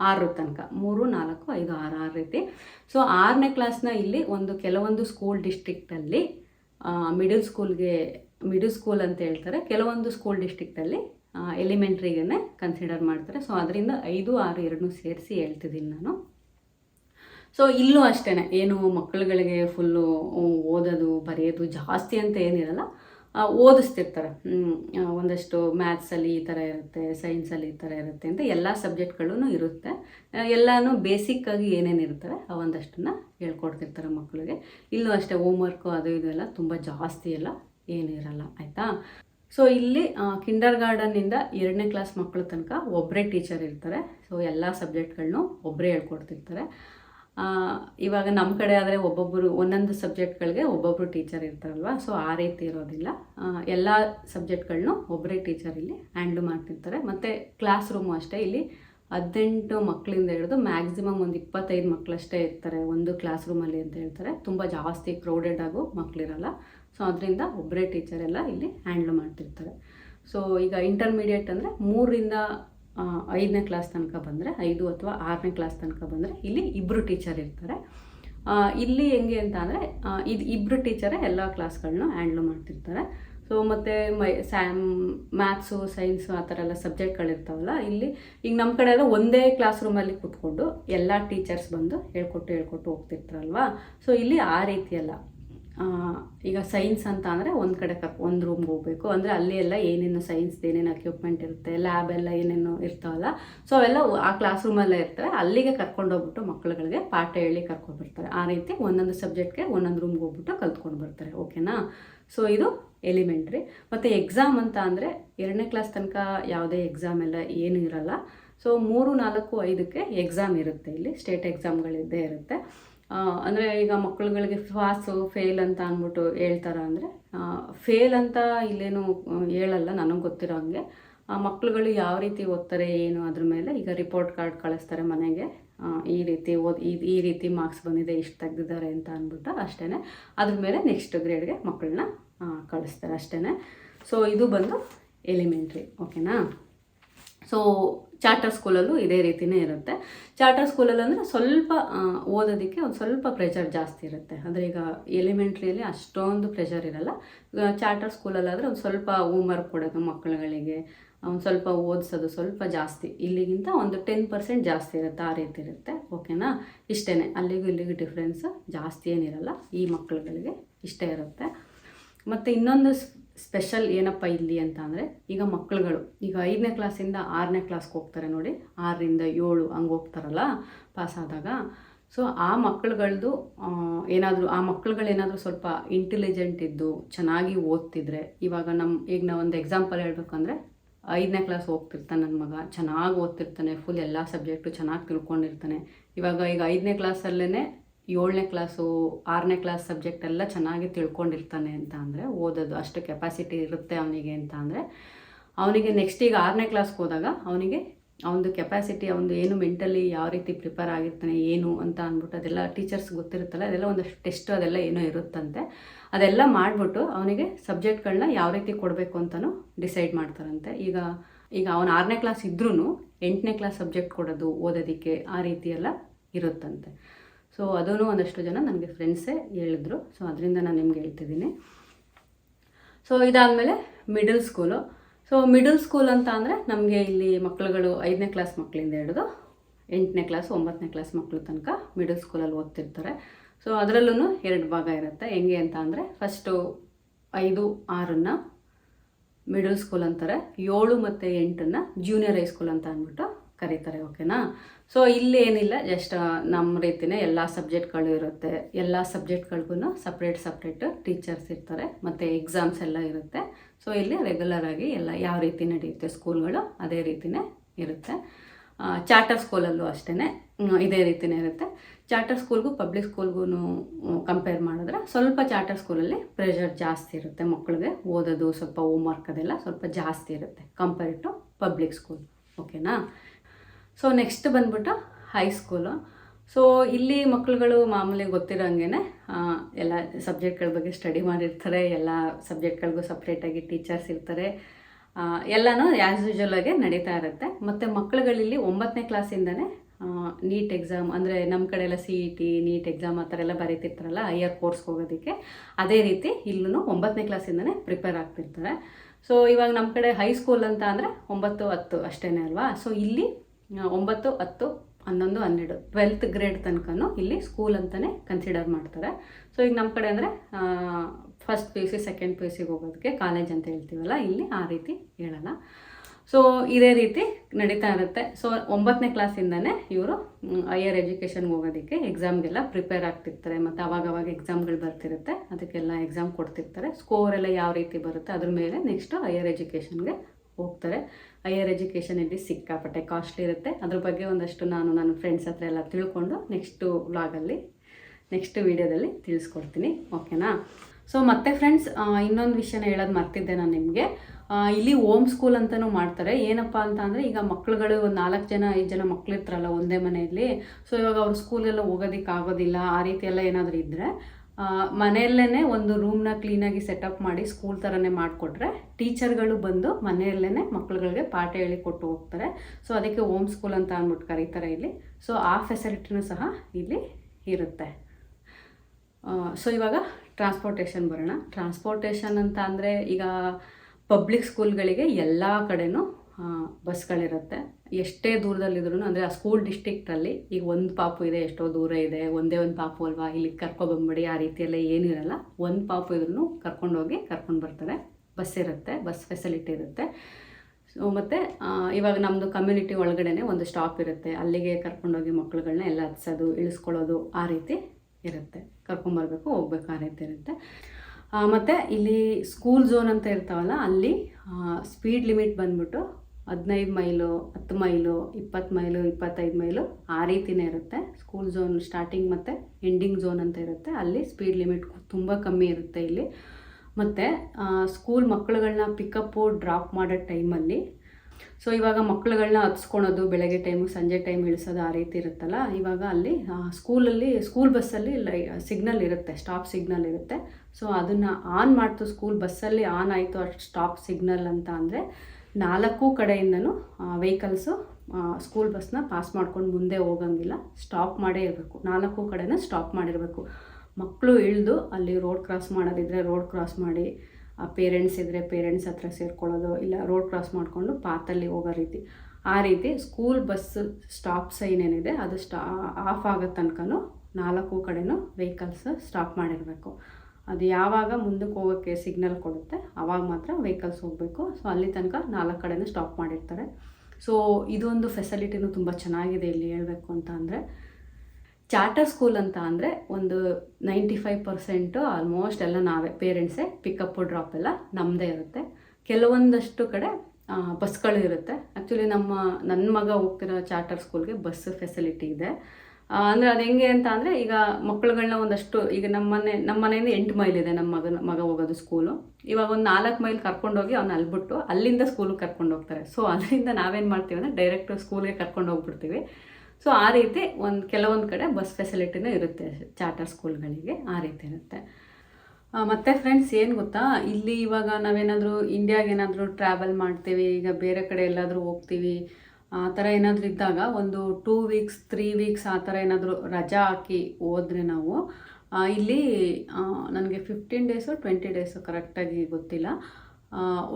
ಆರು ತನಕ. ಮೂರು, ನಾಲ್ಕು, ಐದು, ಆರು ಆರು ರೀತಿ ಸೊ ಆರನೇ ಕ್ಲಾಸ್ನ ಇಲ್ಲಿ ಒಂದು ಕೆಲವೊಂದು ಸ್ಕೂಲ್ ಡಿಸ್ಟ್ರಿಕ್ಟಲ್ಲಿ ಮಿಡಲ್ ಸ್ಕೂಲ್ಗೆ ಮಿಡಲ್ ಸ್ಕೂಲ್ ಅಂತ ಹೇಳ್ತಾರೆ. ಕೆಲವೊಂದು ಸ್ಕೂಲ್ ಡಿಸ್ಟಿಕ್ಟಲ್ಲಿ ಎಲಿಮೆಂಟ್ರಿಗೇ ಕನ್ಸಿಡರ್ ಮಾಡ್ತಾರೆ. ಸೊ ಅದರಿಂದ ಐದು, ಆರು ಎರಡನ್ನೂ ಸೇರಿಸಿ ಹೇಳ್ತಿದ್ದೀನಿ ನಾನು. ಸೊ ಇಲ್ಲೂ ಅಷ್ಟೇ ಏನು ಮಕ್ಕಳುಗಳಿಗೆ ಫುಲ್ಲು ಓದೋದು, ಬರೆಯೋದು ಜಾಸ್ತಿ ಅಂತ ಏನಿರಲ್ಲ. ಓದಿಸ್ತಿರ್ತಾರೆ. ಒಂದಷ್ಟು ಮ್ಯಾಥ್ಸಲ್ಲಿ ಈ ಥರ ಇರುತ್ತೆ ಸೈನ್ಸಲ್ಲಿ ಈ ಥರ ಇರುತ್ತೆ ಅಂತ ಎಲ್ಲ ಸಬ್ಜೆಕ್ಟ್ಗಳೂ ಇರುತ್ತೆ. ಎಲ್ಲನೂ ಬೇಸಿಕ್ಕಾಗಿ ಏನೇನು ಇರ್ತಾರೆ ಒಂದಷ್ಟನ್ನು ಹೇಳ್ಕೊಡ್ತಿರ್ತಾರೆ ಮಕ್ಕಳಿಗೆ ಇಲ್ಲೂ ಅಷ್ಟೇ ಹೋಮ್ವರ್ಕು ಅದು ಇದು ಎಲ್ಲ ತುಂಬ ಜಾಸ್ತಿ ಎಲ್ಲ ಇರಲ್ಲ, ಆಯಿತಾ? ಸೊ ಇಲ್ಲಿ ಕಿಂಡರ್ ಗಾರ್ಡನ್ನಿಂದ ಎರಡನೇ ಕ್ಲಾಸ್ ಮಕ್ಕಳ ತನಕ ಒಬ್ಬರೇ ಟೀಚರ್ ಇರ್ತಾರೆ. ಸೊ ಎಲ್ಲ ಸಬ್ಜೆಕ್ಟ್ಗಳನ್ನೂ ಒಬ್ಬರೇ ಹೇಳ್ಕೊಡ್ತಿರ್ತಾರೆ. ಇವಾಗ ನಮ್ಮ ಕಡೆ ಆದರೆ ಒಬ್ಬೊಬ್ಬರು ಒಂದೊಂದು ಸಬ್ಜೆಕ್ಟ್ಗಳಿಗೆ ಒಬ್ಬೊಬ್ಬರು ಟೀಚರ್ ಇರ್ತಾರಲ್ವ? ಸೊ ಆ ರೀತಿ ಇರೋದಿಲ್ಲ. ಎಲ್ಲ ಸಬ್ಜೆಕ್ಟ್ಗಳನ್ನೂ ಒಬ್ಬರೇ ಟೀಚರ್ ಇಲ್ಲಿ ಹ್ಯಾಂಡ್ಲ್ ಮಾಡ್ತಿರ್ತಾರೆ. ಮತ್ತು ಕ್ಲಾಸ್ ರೂಮು ಅಷ್ಟೇ. ಇಲ್ಲಿ ಹದಿನೆಂಟು ಮಕ್ಕಳಿಂದ ಹಿಡಿದು ಮ್ಯಾಕ್ಸಿಮಮ್ ಒಂದು ಇಪ್ಪತ್ತೈದು ಮಕ್ಕಳಷ್ಟೇ ಇರ್ತಾರೆ ಒಂದು ಕ್ಲಾಸ್ ರೂಮಲ್ಲಿ ಅಂತ ಹೇಳ್ತಾರೆ. ತುಂಬ ಜಾಸ್ತಿ ಕ್ರೌಡೆಡ್ ಆಗು ಮಕ್ಕಳಿರಲ್ಲ ಸೊ ಅದರಿಂದ ಒಬ್ಬರೇ ಟೀಚರ್ ಎಲ್ಲ ಇಲ್ಲಿ ಹ್ಯಾಂಡ್ಲ್ ಮಾಡ್ತಿರ್ತಾರೆ. ಸೊ ಈಗ ಇಂಟರ್ಮೀಡಿಯೇಟ್ ಅಂದರೆ ಮೂರರಿಂದ ಐದನೇ ಕ್ಲಾಸ್ ತನಕ ಬಂದರೆ, ಐದು ಅಥವಾ ಆರನೇ ಕ್ಲಾಸ್ ತನಕ ಬಂದರೆ ಇಲ್ಲಿ ಇಬ್ಬರು ಟೀಚರ್ ಇರ್ತಾರೆ. ಇಲ್ಲಿ ಹೆಂಗೆ ಅಂತ ಅಂದರೆ ಇದು ಇಬ್ಬರು ಟೀಚರೇ ಎಲ್ಲ ಕ್ಲಾಸ್ಗಳನ್ನೂ ಹ್ಯಾಂಡ್ಲ್ ಮಾಡ್ತಿರ್ತಾರೆ. ಸೊ ಮತ್ತು ಮೈ ಸ್ಯಾಮ್ ಮ್ಯಾಥ್ಸು ಸೈನ್ಸು ಆ ಥರ ಎಲ್ಲ ಸಬ್ಜೆಕ್ಟ್ಗಳಿರ್ತಾವಲ್ಲ ಇಲ್ಲಿ ಈಗ ನಮ್ಮ ಕಡೆ ಎಲ್ಲ ಒಂದೇ ಕ್ಲಾಸ್ ರೂಮಲ್ಲಿ ಕೂತ್ಕೊಂಡು ಎಲ್ಲ ಟೀಚರ್ಸ್ ಬಂದು ಹೇಳ್ಕೊಟ್ಟು ಹೇಳ್ಕೊಟ್ಟು ಹೋಗ್ತಿರ್ತಾರಲ್ವಾ? ಸೊ ಇಲ್ಲಿ ಆ ರೀತಿಯಲ್ಲ. ಈಗ ಸೈನ್ಸ್ ಅಂತ ಅಂದರೆ ಒಂದು ಕಡೆ ಕರ್ಕೊ ಒಂದು ರೂಮ್ಗೆ ಹೋಗಬೇಕು. ಅಂದರೆ ಅಲ್ಲಿ ಎಲ್ಲ ಏನೇನು ಸೈನ್ಸ್ ಏನೇನು ಎಕ್ವಿಪ್ಮೆಂಟ್ ಇರುತ್ತೆ ಲ್ಯಾಬ್ ಎಲ್ಲ ಏನೇನು ಇರ್ತಾವಲ್ಲ ಸೊ ಅವೆಲ್ಲ ಆ ಕ್ಲಾಸ್ ರೂಮಲ್ಲೇ ಇರ್ತವೆ ಅಲ್ಲಿಗೆ ಕರ್ಕೊಂಡೋಗ್ಬಿಟ್ಟು ಮಕ್ಕಳುಗಳಿಗೆ ಪಾಠ ಹೇಳಿ ಕರ್ಕೊಂಡು ಬರ್ತಾರೆ. ಆ ರೀತಿ ಒಂದೊಂದು ಸಬ್ಜೆಕ್ಟ್ಗೆ ಒಂದೊಂದು ರೂಮ್ಗೆ ಹೋಗ್ಬಿಟ್ಟು ಕಲ್ತ್ಕೊಂಡು ಬರ್ತಾರೆ. ಓಕೆನಾ ಸೊ ಇದು ಎಲಿಮೆಂಟ್ರಿ ಮತ್ತು ಎಕ್ಸಾಮ್ ಅಂತ ಅಂದರೆ ಎರಡನೇ ಕ್ಲಾಸ್ ತನಕ ಯಾವುದೇ ಎಕ್ಸಾಮ್ ಎಲ್ಲ ಏನೂ ಇರಲ್ಲ. ಸೊ ಮೂರು, ನಾಲ್ಕು, ಐದಕ್ಕೆ ಎಕ್ಸಾಮ್ ಇರುತ್ತೆ ಇಲ್ಲಿ. ಸ್ಟೇಟ್ ಎಕ್ಸಾಮ್ಗಳಿದ್ದೇ ಇರುತ್ತೆ. ಅಂದರೆ ಈಗ ಮಕ್ಕಳುಗಳಿಗೆ ಪಾಸು ಫೇಲ್ ಅಂತ ಅಂದ್ಬಿಟ್ಟು ಹೇಳ್ತಾರ ಅಂದರೆ ಫೇಲ್ ಅಂತ ಇಲ್ಲೇನು ಹೇಳಲ್ಲ, ನನಗೆ ಗೊತ್ತಿರೋ ಹಂಗೆ. ಆ, ಮಕ್ಕಳುಗಳು ಯಾವ ರೀತಿ ಓದ್ತಾರೆ, ಏನು ಅದ್ರ ಮೇಲೆ ಈಗ ರಿಪೋರ್ಟ್ ಕಾರ್ಡ್ ಕಳಿಸ್ತಾರೆ ಮನೆಗೆ. ಈ ರೀತಿ ಓದ್, ಈ ರೀತಿ ಮಾರ್ಕ್ಸ್ ಬಂದಿದೆ, ಇಷ್ಟು ತೆಗ್ದಿದ್ದಾರೆ ಅಂತ ಅಂದ್ಬಿಟ್ಟು ಅಷ್ಟೇ ಅದ್ರ ಮೇಲೆ ನೆಕ್ಸ್ಟ್ ಗ್ರೇಡ್ಗೆ ಮಕ್ಕಳನ್ನ ಕಳಿಸ್ತಾರೆ ಅಷ್ಟೇ ಸೊ ಇದು ಬಂದು ಎಲಿಮೆಂಟ್ರಿ ಓಕೆನಾ ಸೊ ಚಾರ್ಟರ್ ಸ್ಕೂಲಲ್ಲೂ ಇದೇ ರೀತಿನೇ ಇರುತ್ತೆ. ಚಾರ್ಟರ್ ಸ್ಕೂಲಲ್ಲಿ ಅಂದರೆ ಸ್ವಲ್ಪ ಓದೋದಕ್ಕೆ ಒಂದು ಸ್ವಲ್ಪ ಪ್ರೆಷರ್ ಜಾಸ್ತಿ ಇರುತ್ತೆ. ಅಂದರೆ ಈಗ ಎಲಿಮೆಂಟ್ರಿಯಲ್ಲಿ ಅಷ್ಟೊಂದು ಪ್ರೆಷರ್ ಇರಲ್ಲ. ಚಾರ್ಟರ್ ಸ್ಕೂಲಲ್ಲಾದರೆ ಒಂದು ಸ್ವಲ್ಪ ಹೋಮ್ವರ್ಕ್ ಕೊಡೋದು ಮಕ್ಕಳುಗಳಿಗೆ, ಒಂದು ಸ್ವಲ್ಪ ಓದಿಸೋದು ಸ್ವಲ್ಪ ಜಾಸ್ತಿ. ಇಲ್ಲಿಗಿಂತ ಒಂದು ಟೆನ್ ಪರ್ಸೆಂಟ್ ಜಾಸ್ತಿ ಇರುತ್ತೆ, ಆ ರೀತಿ ಇರುತ್ತೆ. ಓಕೆನಾ ಇಷ್ಟೇ ಅಲ್ಲಿಗೂ ಇಲ್ಲಿಗೂ ಡಿಫ್ರೆನ್ಸ್ ಜಾಸ್ತಿ ಏನಿರಲ್ಲ. ಈ ಮಕ್ಕಳುಗಳಿಗೆ ಇಷ್ಟೇ ಇರುತ್ತೆ. ಮತ್ತು ಇನ್ನೊಂದು ಸ್ಪೆಷಲ್ ಏನಪ್ಪ ಇಲ್ಲಿ ಅಂತ ಅಂದರೆ ಈಗ ಮಕ್ಕಳುಗಳು ಈಗ ಐದನೇ ಕ್ಲಾಸಿಂದ ಆರನೇ ಕ್ಲಾಸ್ಗೆ ಹೋಗ್ತಾರೆ ನೋಡಿ, ಆರರಿಂದ ಏಳು ಹಂಗೆ ಹೋಗ್ತಾರಲ್ಲ ಪಾಸ್ ಆದಾಗ. ಸೊ ಆ ಮಕ್ಕಳುಗಳದ್ದು ಏನಾದರೂ, ಆ ಮಕ್ಕಳುಗಳೇನಾದರೂ ಸ್ವಲ್ಪ ಇಂಟೆಲಿಜೆಂಟ್ ಇದ್ದು ಚೆನ್ನಾಗಿ ಓದ್ತಿದ್ರೆ, ಇವಾಗ ನಮ್ಮ ಈಗ ನಾವು ಒಂದು ಎಕ್ಸಾಂಪಲ್ ಹೇಳಬೇಕಂದ್ರೆ, ಐದನೇ ಕ್ಲಾಸ್ ಹೋಗ್ತಿರ್ತಾನೆ ನನ್ನ ಮಗ, ಚೆನ್ನಾಗಿ ಓದ್ತಿರ್ತಾನೆ ಫುಲ್ ಎಲ್ಲ ಸಬ್ಜೆಕ್ಟು ಚೆನ್ನಾಗಿ ತಿಳ್ಕೊಂಡಿರ್ತಾನೆ. ಇವಾಗ ಈಗ ಐದನೇ ಕ್ಲಾಸಲ್ಲೇ ಏಳನೇ ಕ್ಲಾಸು ಆರನೇ ಕ್ಲಾಸ್ ಸಬ್ಜೆಕ್ಟ್ ಎಲ್ಲ ಚೆನ್ನಾಗಿ ತಿಳ್ಕೊಂಡಿರ್ತಾನೆ ಅಂತ ಅಂದರೆ, ಓದೋದು ಅಷ್ಟು ಕೆಪಾಸಿಟಿ ಇರುತ್ತೆ ಅವನಿಗೆ ಅಂತ ಅಂದರೆ, ಅವನಿಗೆ ನೆಕ್ಸ್ಟ್ ಈಗ ಆರನೇ ಕ್ಲಾಸ್ಗೆ ಹೋದಾಗ ಅವನಿಗೆ ಅವನದು ಕೆಪಾಸಿಟಿ ಅವನದು ಏನು ಮೆಂಟಲಿ ಯಾವ ರೀತಿ ಪ್ರಿಪೇರ್ ಆಗಿರ್ತಾನೆ, ಏನು ಅಂತ ಅಂದ್ಬಿಟ್ಟು ಅದೆಲ್ಲ ಟೀಚರ್ಸ್ ಗೊತ್ತಿರುತ್ತಲ್ಲ, ಅದೆಲ್ಲ ಒಂದು ಟೆಸ್ಟ್ ಅದೆಲ್ಲ ಏನೋ ಇರುತ್ತಂತೆ. ಅದೆಲ್ಲ ಮಾಡಿಬಿಟ್ಟು ಅವನಿಗೆ ಸಬ್ಜೆಕ್ಟ್ಗಳನ್ನ ಯಾವ ರೀತಿ ಕೊಡಬೇಕು ಅಂತಲೂ ಡಿಸೈಡ್ ಮಾಡ್ತಾರಂತೆ. ಈಗ ಈಗ ಅವನು ಆರನೇ ಕ್ಲಾಸ್ ಇದ್ರೂ ಎಂಟನೇ ಕ್ಲಾಸ್ ಸಬ್ಜೆಕ್ಟ್ ಕೊಡೋದು, ಓದೋದಕ್ಕೆ ಆ ರೀತಿ ಎಲ್ಲ ಇರುತ್ತಂತೆ. ಸೊ ಅದೂ ಒಂದಷ್ಟು ಜನ ನನಗೆ ಫ್ರೆಂಡ್ಸೇ ಹೇಳಿದ್ರು. ಸೊ ಅದರಿಂದ ನಾನು ನಿಮ್ಗೆ ಹೇಳ್ತಿದ್ದೀನಿ. ಸೊ ಇದಾದಮೇಲೆ middle school so middle school ಅಂತ ಅಂದರೆ ನಮಗೆ ಇಲ್ಲಿ ಮಕ್ಕಳುಗಳು ಐದನೇ ಕ್ಲಾಸ್ ಮಕ್ಕಳಿಂದ ಹಿಡಿದು ಎಂಟನೇ ಕ್ಲಾಸ್ ಒಂಬತ್ತನೇ ಕ್ಲಾಸ್ ಮಕ್ಕಳು ತನಕ ಮಿಡಲ್ ಸ್ಕೂಲಲ್ಲಿ ಓದ್ತಿರ್ತಾರೆ. ಸೊ ಅದರಲ್ಲೂ ಎರಡು ಭಾಗ ಇರುತ್ತೆ. ಹೆಂಗೆ ಅಂತ ಅಂದರೆ ಫಸ್ಟು ಐದು, ಆರನ್ನು ಮಿಡಲ್ ಸ್ಕೂಲ್ ಅಂತಾರೆ, ಏಳು ಮತ್ತು ಎಂಟನ್ನು ಜೂನಿಯರ್ ಹೈಸ್ಕೂಲ್ ಅಂತ ಅಂದ್ಬಿಟ್ಟು ಕರೀತಾರೆ ಓಕೆನಾ ಸೊ ಇಲ್ಲಿ ಏನಿಲ್ಲ ಜಸ್ಟ್ ನಮ್ಮ ರೀತಿನೇ ಎಲ್ಲ ಸಬ್ಜೆಕ್ಟ್ಗಳು ಇರುತ್ತೆ. ಎಲ್ಲ ಸಬ್ಜೆಕ್ಟ್ಗಳಿಗೂ ಸಪ್ರೇಟ್ ಸಪ್ರೇಟ್ ಟೀಚರ್ಸ್ ಇರ್ತಾರೆ, ಮತ್ತು ಎಕ್ಸಾಮ್ಸ್ ಎಲ್ಲ ಇರುತ್ತೆ. ಸೊ ಇಲ್ಲಿ ರೆಗ್ಯುಲರ್ ಆಗಿ ಎಲ್ಲ ಯಾವ ರೀತಿ ನಡೆಯುತ್ತೆ ಸ್ಕೂಲ್ಗಳು ಅದೇ ರೀತಿನೇ ಇರುತ್ತೆ. ಚಾರ್ಟರ್ ಸ್ಕೂಲಲ್ಲೂ ಅಷ್ಟೇ ಇದೇ ರೀತಿನೇ ಇರುತ್ತೆ. ಚಾರ್ಟರ್ ಸ್ಕೂಲ್ಗೂ ಪಬ್ಲಿಕ್ ಸ್ಕೂಲ್ಗೂ ಕಂಪೇರ್ ಮಾಡಿದ್ರೆ ಸ್ವಲ್ಪ ಚಾರ್ಟರ್ ಸ್ಕೂಲಲ್ಲಿ ಪ್ರೆಷರ್ ಜಾಸ್ತಿ ಇರುತ್ತೆ ಮಕ್ಕಳಿಗೆ. ಓದೋದು ಸ್ವಲ್ಪ ಹೋಮ್ವರ್ಕ್ ಅದೆಲ್ಲ ಸ್ವಲ್ಪ ಜಾಸ್ತಿ ಇರುತ್ತೆ ಕಂಪೇರ್ ಟು ಪಬ್ಲಿಕ್ ಸ್ಕೂಲ್ ಓಕೆನಾ ಸೊ ನೆಕ್ಸ್ಟ್ ಬಂದ್ಬಿಟ್ಟು ಹೈಸ್ಕೂಲು ಸೊ ಇಲ್ಲಿ ಮಕ್ಕಳುಗಳು ಮಾಮೂಲಿ ಗೊತ್ತಿರೋಂಗೆ ಎಲ್ಲ ಸಬ್ಜೆಕ್ಟ್ಗಳ ಬಗ್ಗೆ ಸ್ಟಡಿ ಮಾಡಿರ್ತಾರೆ, ಎಲ್ಲ ಸಬ್ಜೆಕ್ಟ್ಗಳಿಗೂ ಸಪ್ರೇಟಾಗಿ ಟೀಚರ್ಸ್ ಇರ್ತಾರೆ. ಎಲ್ಲನೂ ಆ್ಯಸ್ ಯೂಶುವಲ್ ಆಗಿ ನಡೀತಾ ಇರುತ್ತೆ. ಮತ್ತು ಮಕ್ಕಳುಗಳಲ್ಲಿ ಒಂಬತ್ತನೇ ಕ್ಲಾಸಿಂದನೇ ನೀಟ್ ಎಕ್ಸಾಮ್ ಅಂದರೆ ನಮ್ಮ ಕಡೆ ಎಲ್ಲ C E T NEET exam ಆ ಥರ ಎಲ್ಲ ಬರೀತಿರ್ತಾರಲ್ಲ ಹೈಯರ್ ಕೋರ್ಸ್ಗೆ ಹೋಗೋದಕ್ಕೆ. ಅದೇ ರೀತಿ ಇಲ್ಲೂ ಒಂಬತ್ತನೇ ಕ್ಲಾಸಿಂದನೇ ಪ್ರಿಪೇರ್ ಆಗ್ತಿರ್ತಾರೆ. ಸೊ ಇವಾಗ ನಮ್ಮ ಕಡೆ ಹೈಸ್ಕೂಲ್ ಅಂತ ಅಂದರೆ ಒಂಬತ್ತು, ಹತ್ತು ಅಷ್ಟೇ ಅಲ್ವಾ? ಸೊ ಇಲ್ಲಿ ಒಂಬತ್ತು, ಹತ್ತು, ಹನ್ನೊಂದು, ಹನ್ನೆರಡು. ಟ್ವೆಲ್ತ್ ಗ್ರೇಡ್ ತನಕನೂ ಇಲ್ಲಿ ಸ್ಕೂಲ್ ಅಂತಲೇ ಕನ್ಸಿಡರ್ ಮಾಡ್ತಾರೆ. ಸೊ ಈಗ ನಮ್ಮ ಕಡೆ ಅಂದರೆ first P U C second P U ಸಿಗೆ ಹೋಗೋದಕ್ಕೆ ಕಾಲೇಜ್ ಅಂತ ಹೇಳ್ತೀವಲ್ಲ, ಇಲ್ಲಿ ಆ ರೀತಿ ಹೇಳಲ್ಲ ಸೊ ಇದೇ ರೀತಿ ನಡೀತಾ ಇರುತ್ತೆ. ಸೊ ಒಂಬತ್ತನೇ ಕ್ಲಾಸಿಂದನೇ ಇವರು ಹೈಯರ್ ಎಜುಕೇಷನ್ಗೆ ಹೋಗೋದಕ್ಕೆ ಎಕ್ಸಾಮ್ಗೆಲ್ಲ ಪ್ರಿಪೇರ್ ಆಗ್ತಿರ್ತಾರೆ. ಮತ್ತು ಅವಾಗವಾಗ ಅವಾಗ ಎಕ್ಸಾಮ್ಗಳು ಬರ್ತಿರುತ್ತೆ. ಅದಕ್ಕೆಲ್ಲ ಎಕ್ಸಾಮ್ ಕೊಡ್ತಿರ್ತಾರೆ. ಸ್ಕೋರ್ ಎಲ್ಲ ಯಾವ ರೀತಿ ಬರುತ್ತೆ, ಅದ್ರ ಮೇಲೆ ನೆಕ್ಸ್ಟು ಹೈಯರ್ ಎಜುಕೇಷನ್ಗೆ ಹೋಗ್ತಾರೆ. ಹೈಯರ್ ಎಜುಕೇಷನಲ್ಲಿ ಸಿಕ್ಕಾಪಟ್ಟೆ ಕಾಸ್ಟ್ಲಿ ಇರುತ್ತೆ. ಅದ್ರ ಬಗ್ಗೆ ಒಂದಷ್ಟು ನಾನು ನನ್ನ ಫ್ರೆಂಡ್ಸ್ ಹತ್ರ ಎಲ್ಲ ತಿಳ್ಕೊಂಡು ನೆಕ್ಸ್ಟು ವ್ಲಾಗಲ್ಲಿ ನೆಕ್ಸ್ಟ್ ವೀಡಿಯೋದಲ್ಲಿ ತಿಳಿಸ್ಕೊಡ್ತೀನಿ. ಓಕೆನಾ ಸೊ ಮತ್ತೆ ಫ್ರೆಂಡ್ಸ್ ಇನ್ನೊಂದು ವಿಷಯನ ಹೇಳೋದು ಮರ್ತಿದ್ದೆ ನಾನು ನಿಮಗೆ. ಇಲ್ಲಿ ಓಮ್ ಸ್ಕೂಲ್ ಅಂತಲೂ ಮಾಡ್ತಾರೆ. ಏನಪ್ಪ ಅಂತ ಅಂದರೆ, ಈಗ ಮಕ್ಳುಗಳು ಒಂದು ನಾಲ್ಕು ಜನ, ಐದು ಜನ ಮಕ್ಳಿರ್ತಾರಲ್ಲ ಒಂದೇ ಮನೆಯಲ್ಲಿ. ಸೊ ಇವಾಗ ಅವ್ರ ಸ್ಕೂಲೆಲ್ಲ ಹೋಗೋದಕ್ಕೆ ಆಗೋದಿಲ್ಲ ಆ ರೀತಿ ಎಲ್ಲ ಏನಾದರೂ ಇದ್ದರೆ ಮನೆಯಲ್ಲೇ ಒಂದು ರೂಮ್ನ ಕ್ಲೀನಾಗಿ ಸೆಟಪ್ ಮಾಡಿ ಸ್ಕೂಲ್ ಥರನೇ ಮಾಡಿಕೊಟ್ರೆ ಟೀಚರ್ಗಳು ಬಂದು ಮನೆಯಲ್ಲೇ ಮಕ್ಕಳುಗಳಿಗೆ ಪಾಠ ಹೇಳಿ ಕೊಟ್ಟು ಹೋಗ್ತಾರೆ. ಸೊ ಅದಕ್ಕೆ ಹೋಮ್ ಸ್ಕೂಲ್ ಅಂತ ಅಂದ್ಬಿಟ್ಟು ಕರೀತಾರೆ ಇಲ್ಲಿ. ಸೊ ಆ ಫೆಸಿಲಿಟಿನೂ ಸಹ ಇಲ್ಲಿ ಇರುತ್ತೆ. ಸೊ ಇವಾಗ ಟ್ರಾನ್ಸ್ಪೋರ್ಟೇಷನ್ ಬರೋಣ. ಟ್ರಾನ್ಸ್ಪೋರ್ಟೇಷನ್ ಅಂತ ಅಂದರೆ ಈಗ ಪಬ್ಲಿಕ್ ಸ್ಕೂಲ್ಗಳಿಗೆ ಎಲ್ಲ ಕಡೆನೂ ಆ, ಬಸ್ಗಳಿರುತ್ತೆ. ಎಷ್ಟೇ ದೂರದಲ್ಲಿದ್ರು ಅಂದರೆ ಆ ಸ್ಕೂಲ್ ಡಿಸ್ಟಿಕ್ಟಲ್ಲಿ ಈಗ ಒಂದು ಪಾಪು ಇದೆ, ಎಷ್ಟೋ ದೂರ ಇದೆ, ಒಂದೇ ಒಂದು ಪಾಪು ಅಲ್ವಾ? ಇಲ್ಲಿ ಕರ್ಕೊಬಂಬಿಡಿ ಆ ರೀತಿಯೆಲ್ಲ ಏನಿರಲ್ಲ ಒಂದು ಪಾಪು ಇದ್ರೂ ಕರ್ಕೊಂಡೋಗಿ ಕರ್ಕೊಂಡು ಬರ್ತಾರೆ. ಬಸ್ ಇರುತ್ತೆ, ಬಸ್ ಫೆಸಿಲಿಟಿ ಇರುತ್ತೆ. ಸೊ ಮತ್ತು ಇವಾಗ ನಮ್ಮದು ಕಮ್ಯುನಿಟಿ ಒಳಗಡೆ ಒಂದು ಸ್ಟಾಪ್ ಇರುತ್ತೆ. ಅಲ್ಲಿಗೆ ಕರ್ಕೊಂಡೋಗಿ ಮಕ್ಳುಗಳನ್ನ ಎಲ್ಲ ಹತ್ಸೋದು, ಇಳಿಸ್ಕೊಳ್ಳೋದು, ಆ ರೀತಿ ಇರುತ್ತೆ. ಕರ್ಕೊಂಬರ್ಬೇಕು ಹೋಗ್ಬೇಕು, ಆ ರೀತಿ ಇರುತ್ತೆ. ಮತ್ತು ಇಲ್ಲಿ ಸ್ಕೂಲ್ ಝೋನ್ ಅಂತ ಇರ್ತಾವಲ್ಲ, ಅಲ್ಲಿ ಸ್ಪೀಡ್ ಲಿಮಿಟ್ ಬಂದ್ಬಿಟ್ಟು ಹದಿನೈದು ಮೈಲು, ಹತ್ತು ಮೈಲು, ಇಪ್ಪತ್ತು ಮೈಲು, ಇಪ್ಪತ್ತೈದು ಮೈಲು ಆ ರೀತಿನೇ ಇರುತ್ತೆ. ಸ್ಕೂಲ್ ಝೋನ್ ಸ್ಟಾರ್ಟಿಂಗ್ ಮತ್ತು ಎಂಡಿಂಗ್ ಝೋನ್ ಅಂತ ಇರುತ್ತೆ. ಅಲ್ಲಿ ಸ್ಪೀಡ್ ಲಿಮಿಟ್ ತುಂಬ ಕಮ್ಮಿ ಇರುತ್ತೆ ಇಲ್ಲಿ. ಮತ್ತು ಸ್ಕೂಲ್ ಮಕ್ಕಳುಗಳನ್ನ ಪಿಕಪ್ಪು ಡ್ರಾಪ್ ಮಾಡೋ ಟೈಮಲ್ಲಿ ಸೊ ಇವಾಗ ಮಕ್ಕಳುಗಳನ್ನ ಹತ್ಸ್ಕೊಳೋದು, ಬೆಳಗ್ಗೆ ಟೈಮು ಸಂಜೆ ಟೈಮ್ ಇಳಿಸೋದು ಆ ರೀತಿ ಇರುತ್ತಲ್ಲ, ಇವಾಗ ಅಲ್ಲಿ ಸ್ಕೂಲಲ್ಲಿ ಸ್ಕೂಲ್ ಬಸ್ಸಲ್ಲಿ ಲೈ ಸಿಗ್ನಲ್ ಇರುತ್ತೆ ಸ್ಟಾಪ್ ಸಿಗ್ನಲ್ ಇರುತ್ತೆ. ಸೊ ಅದನ್ನು ಆನ್ ಮಾಡ್ತು ಸ್ಕೂಲ್ ಬಸ್ಸಲ್ಲಿ ಆನ್ ಆಯಿತು, ಅಷ್ಟು ಸ್ಟಾಪ್ ಸಿಗ್ನಲ್ ಅಂತ ಅಂದರೆ ನಾಲ್ಕು ಕಡೆಯಿಂದನೂ ವೆಹಿಕಲ್ಸು ಸ್ಕೂಲ್ ಬಸ್ನ ಪಾಸ್ ಮಾಡ್ಕೊಂಡು ಮುಂದೆ ಹೋಗಂಗಿಲ್ಲ. ಸ್ಟಾಪ್ ಮಾಡೇ ಇರಬೇಕು. ನಾಲ್ಕು ಕಡೆನ ಸ್ಟಾಪ್ ಮಾಡಿರಬೇಕು. ಮಕ್ಕಳು ಇಳಿದು ಅಲ್ಲಿ ರೋಡ್ ಕ್ರಾಸ್ ಮಾಡೋದಿದ್ರೆ ರೋಡ್ ಕ್ರಾಸ್ ಮಾಡಿ ಪೇರೆಂಟ್ಸ್ ಇದ್ದರೆ ಪೇರೆಂಟ್ಸ್ ಹತ್ರ ಸೇರ್ಕೊಳ್ಳೋದು, ಇಲ್ಲ ರೋಡ್ ಕ್ರಾಸ್ ಮಾಡಿಕೊಂಡು ಪಾತಲ್ಲಿ ಹೋಗೋ ರೀತಿ. ಆ ರೀತಿ ಸ್ಕೂಲ್ ಬಸ್ ಸ್ಟಾಪ್ ಸೈನ್ ಏನಿದೆ, ಅದು ಸ್ಟಾ ಆಫ್ ಆಗೋ ತನಕನೂ ನಾಲ್ಕು ಕಡೆನೂ ವೆಹಿಕಲ್ಸ್ ಸ್ಟಾಪ್ ಮಾಡಿರಬೇಕು. ಅದು ಯಾವಾಗ ಮುಂದಕ್ಕೆ ಹೋಗೋಕ್ಕೆ ಸಿಗ್ನಲ್ ಕೊಡುತ್ತೆ ಆವಾಗ ಮಾತ್ರ ವೆಹಿಕಲ್ಸ್ ಹೋಗಬೇಕು. ಸೊ ಅಲ್ಲಿ ತನಕ ನಾಲ್ಕು ಕಡೆನೂ ಸ್ಟಾಪ್ ಮಾಡಿರ್ತಾರೆ. ಸೊ ಇದೊಂದು ಫೆಸಿಲಿಟಿನೂ ತುಂಬ ಚೆನ್ನಾಗಿದೆ ಇಲ್ಲಿ ಹೇಳಬೇಕು ಅಂತ ಅಂದರೆ. ಚಾರ್ಟರ್ ಸ್ಕೂಲ್ ಅಂತ ಅಂದರೆ ಒಂದು ನೈಂಟಿ ಫೈವ್ ಪರ್ಸೆಂಟು ಆಲ್ಮೋಸ್ಟ್ ಎಲ್ಲ ನಾವೇ ಪೇರೆಂಟ್ಸೇ ಪಿಕಪ್ಪು ಡ್ರಾಪ್ ಎಲ್ಲ ನಮ್ಮದೇ ಇರುತ್ತೆ. ಕೆಲವೊಂದಷ್ಟು ಕಡೆ ಬಸ್ಗಳು ಇರುತ್ತೆ. ಆ್ಯಕ್ಚುಲಿ ನಮ್ಮ ನನ್ನ ಮಗ ಹೋಗ್ತಿರೋ ಚಾರ್ಟರ್ ಸ್ಕೂಲ್ಗೆ ಬಸ್ ಫೆಸಿಲಿಟಿ ಇದೆ. ಅಂದರೆ ಅದು ಹೆಂಗೆ ಅಂತ ಅಂದರೆ ಈಗ ಮಕ್ಕಳುಗಳನ್ನ ಒಂದಷ್ಟು, ಈಗ ನಮ್ಮ ಮನೆ ನಮ್ಮ ಮನೆಯಿಂದ ಎಂಟು ಮೈಲ್ ಇದೆ ನಮ್ಮ ಮಗನ, ಮಗ ಹೋಗೋದು ಸ್ಕೂಲು ಇವಾಗ ಒಂದು ನಾಲ್ಕು ಮೈಲ್ ಕರ್ಕೊಂಡೋಗಿ ಅವ್ನು ಅಲ್ಬಿಟ್ಟು ಅಲ್ಲಿಂದ ಸ್ಕೂಲಿಗೆ ಕರ್ಕೊಂಡು ಹೋಗ್ತಾರೆ. ಸೊ ಅದರಿಂದ ನಾವೇನು ಮಾಡ್ತೀವಿ ಅಂದರೆ ಡೈರೆಕ್ಟ್ ಸ್ಕೂಲ್ಗೆ ಕರ್ಕೊಂಡು ಹೋಗ್ಬಿಡ್ತೀವಿ. ಸೊ ಆ ರೀತಿ ಒಂದು, ಕೆಲವೊಂದು ಕಡೆ ಬಸ್ ಫೆಸಿಲಿಟಿನೂ ಇರುತ್ತೆ ಚಾರ್ಟರ್ ಸ್ಕೂಲ್ಗಳಿಗೆ ಆ ರೀತಿ ಇರುತ್ತೆ. ಮತ್ತು ಫ್ರೆಂಡ್ಸ್ ಏನು ಗೊತ್ತಾ? ಇಲ್ಲಿ ಇವಾಗ ನಾವೇನಾದರೂ ಇಂಡಿಯಾಗೆ ಏನಾದರೂ ಟ್ರಾವೆಲ್ ಮಾಡ್ತೀವಿ, ಈಗ ಬೇರೆ ಕಡೆ ಎಲ್ಲಾದರೂ ಹೋಗ್ತೀವಿ. ಆ ಥರ ಏನಾದರೂ ಇದ್ದಾಗ ಒಂದು ಟೂ ವೀಕ್ಸ್ ತ್ರೀ ವೀಕ್ಸ್ ಆ ಥರ ಏನಾದರೂ ರಜಾ ಹಾಕಿ ಹೋದ್ರೆ ನಾವು ಇಲ್ಲಿ ನನಗೆ ಫಿಫ್ಟೀನ್ ಡೇಸು ಟ್ವೆಂಟಿ ಡೇಸು ಕರೆಕ್ಟಾಗಿ ಗೊತ್ತಿಲ್ಲ.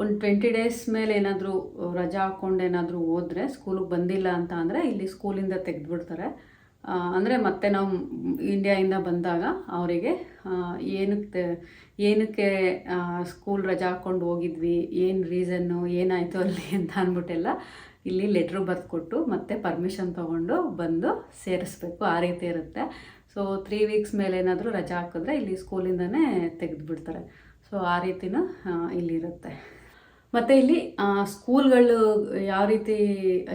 ಒಂದು ಟ್ವೆಂಟಿ ಡೇಸ್ ಮೇಲೆ ಏನಾದರೂ ರಜಾ ಹಾಕ್ಕೊಂಡು ಏನಾದರೂ ಹೋದರೆ ಸ್ಕೂಲಿಗೆ ಬಂದಿಲ್ಲ ಅಂತ ಅಂದರೆ ಇಲ್ಲಿ ಸ್ಕೂಲಿಂದ ತೆಗೆದುಬಿಡ್ತಾರೆ. ಅಂದರೆ ಮತ್ತೆ ನಾವು ಇಂಡಿಯಾಯಿಂದ ಬಂದಾಗ ಅವರಿಗೆ ಏನಕ್ಕೆ ಏನಕ್ಕೆ ಸ್ಕೂಲ್ ರಜಾ ಹಾಕ್ಕೊಂಡು ಹೋಗಿದ್ವಿ, ಏನು ರೀಸನ್ನು ಏನಾಯಿತು ಅಲ್ಲಿ ಅಂತ ಅಂದ್ಬಿಟ್ಟೆಲ್ಲ ಇಲ್ಲಿ ಲೆಟ್ರ್ ಬರೆದುಕೊಟ್ಟು ಮತ್ತೆ ಪರ್ಮಿಷನ್ ತೊಗೊಂಡು ಬಂದು ಸೇರಿಸ್ಬೇಕು. ಆ ರೀತಿ ಇರುತ್ತೆ. ಸೊ ತ್ರೀ ವೀಕ್ಸ್ ಮೇಲೆ ಏನಾದರೂ ರಜಾ ಹಾಕಿದ್ರೆ ಇಲ್ಲಿ ಸ್ಕೂಲಿಂದನೇ ತೆಗೆದುಬಿಡ್ತಾರೆ. ಸೊ ಆ ರೀತಿನೂ ಇಲ್ಲಿರುತ್ತೆ ಮತ್ತು ಇಲ್ಲಿ ಸ್ಕೂಲ್ಗಳು ಯಾವ ರೀತಿ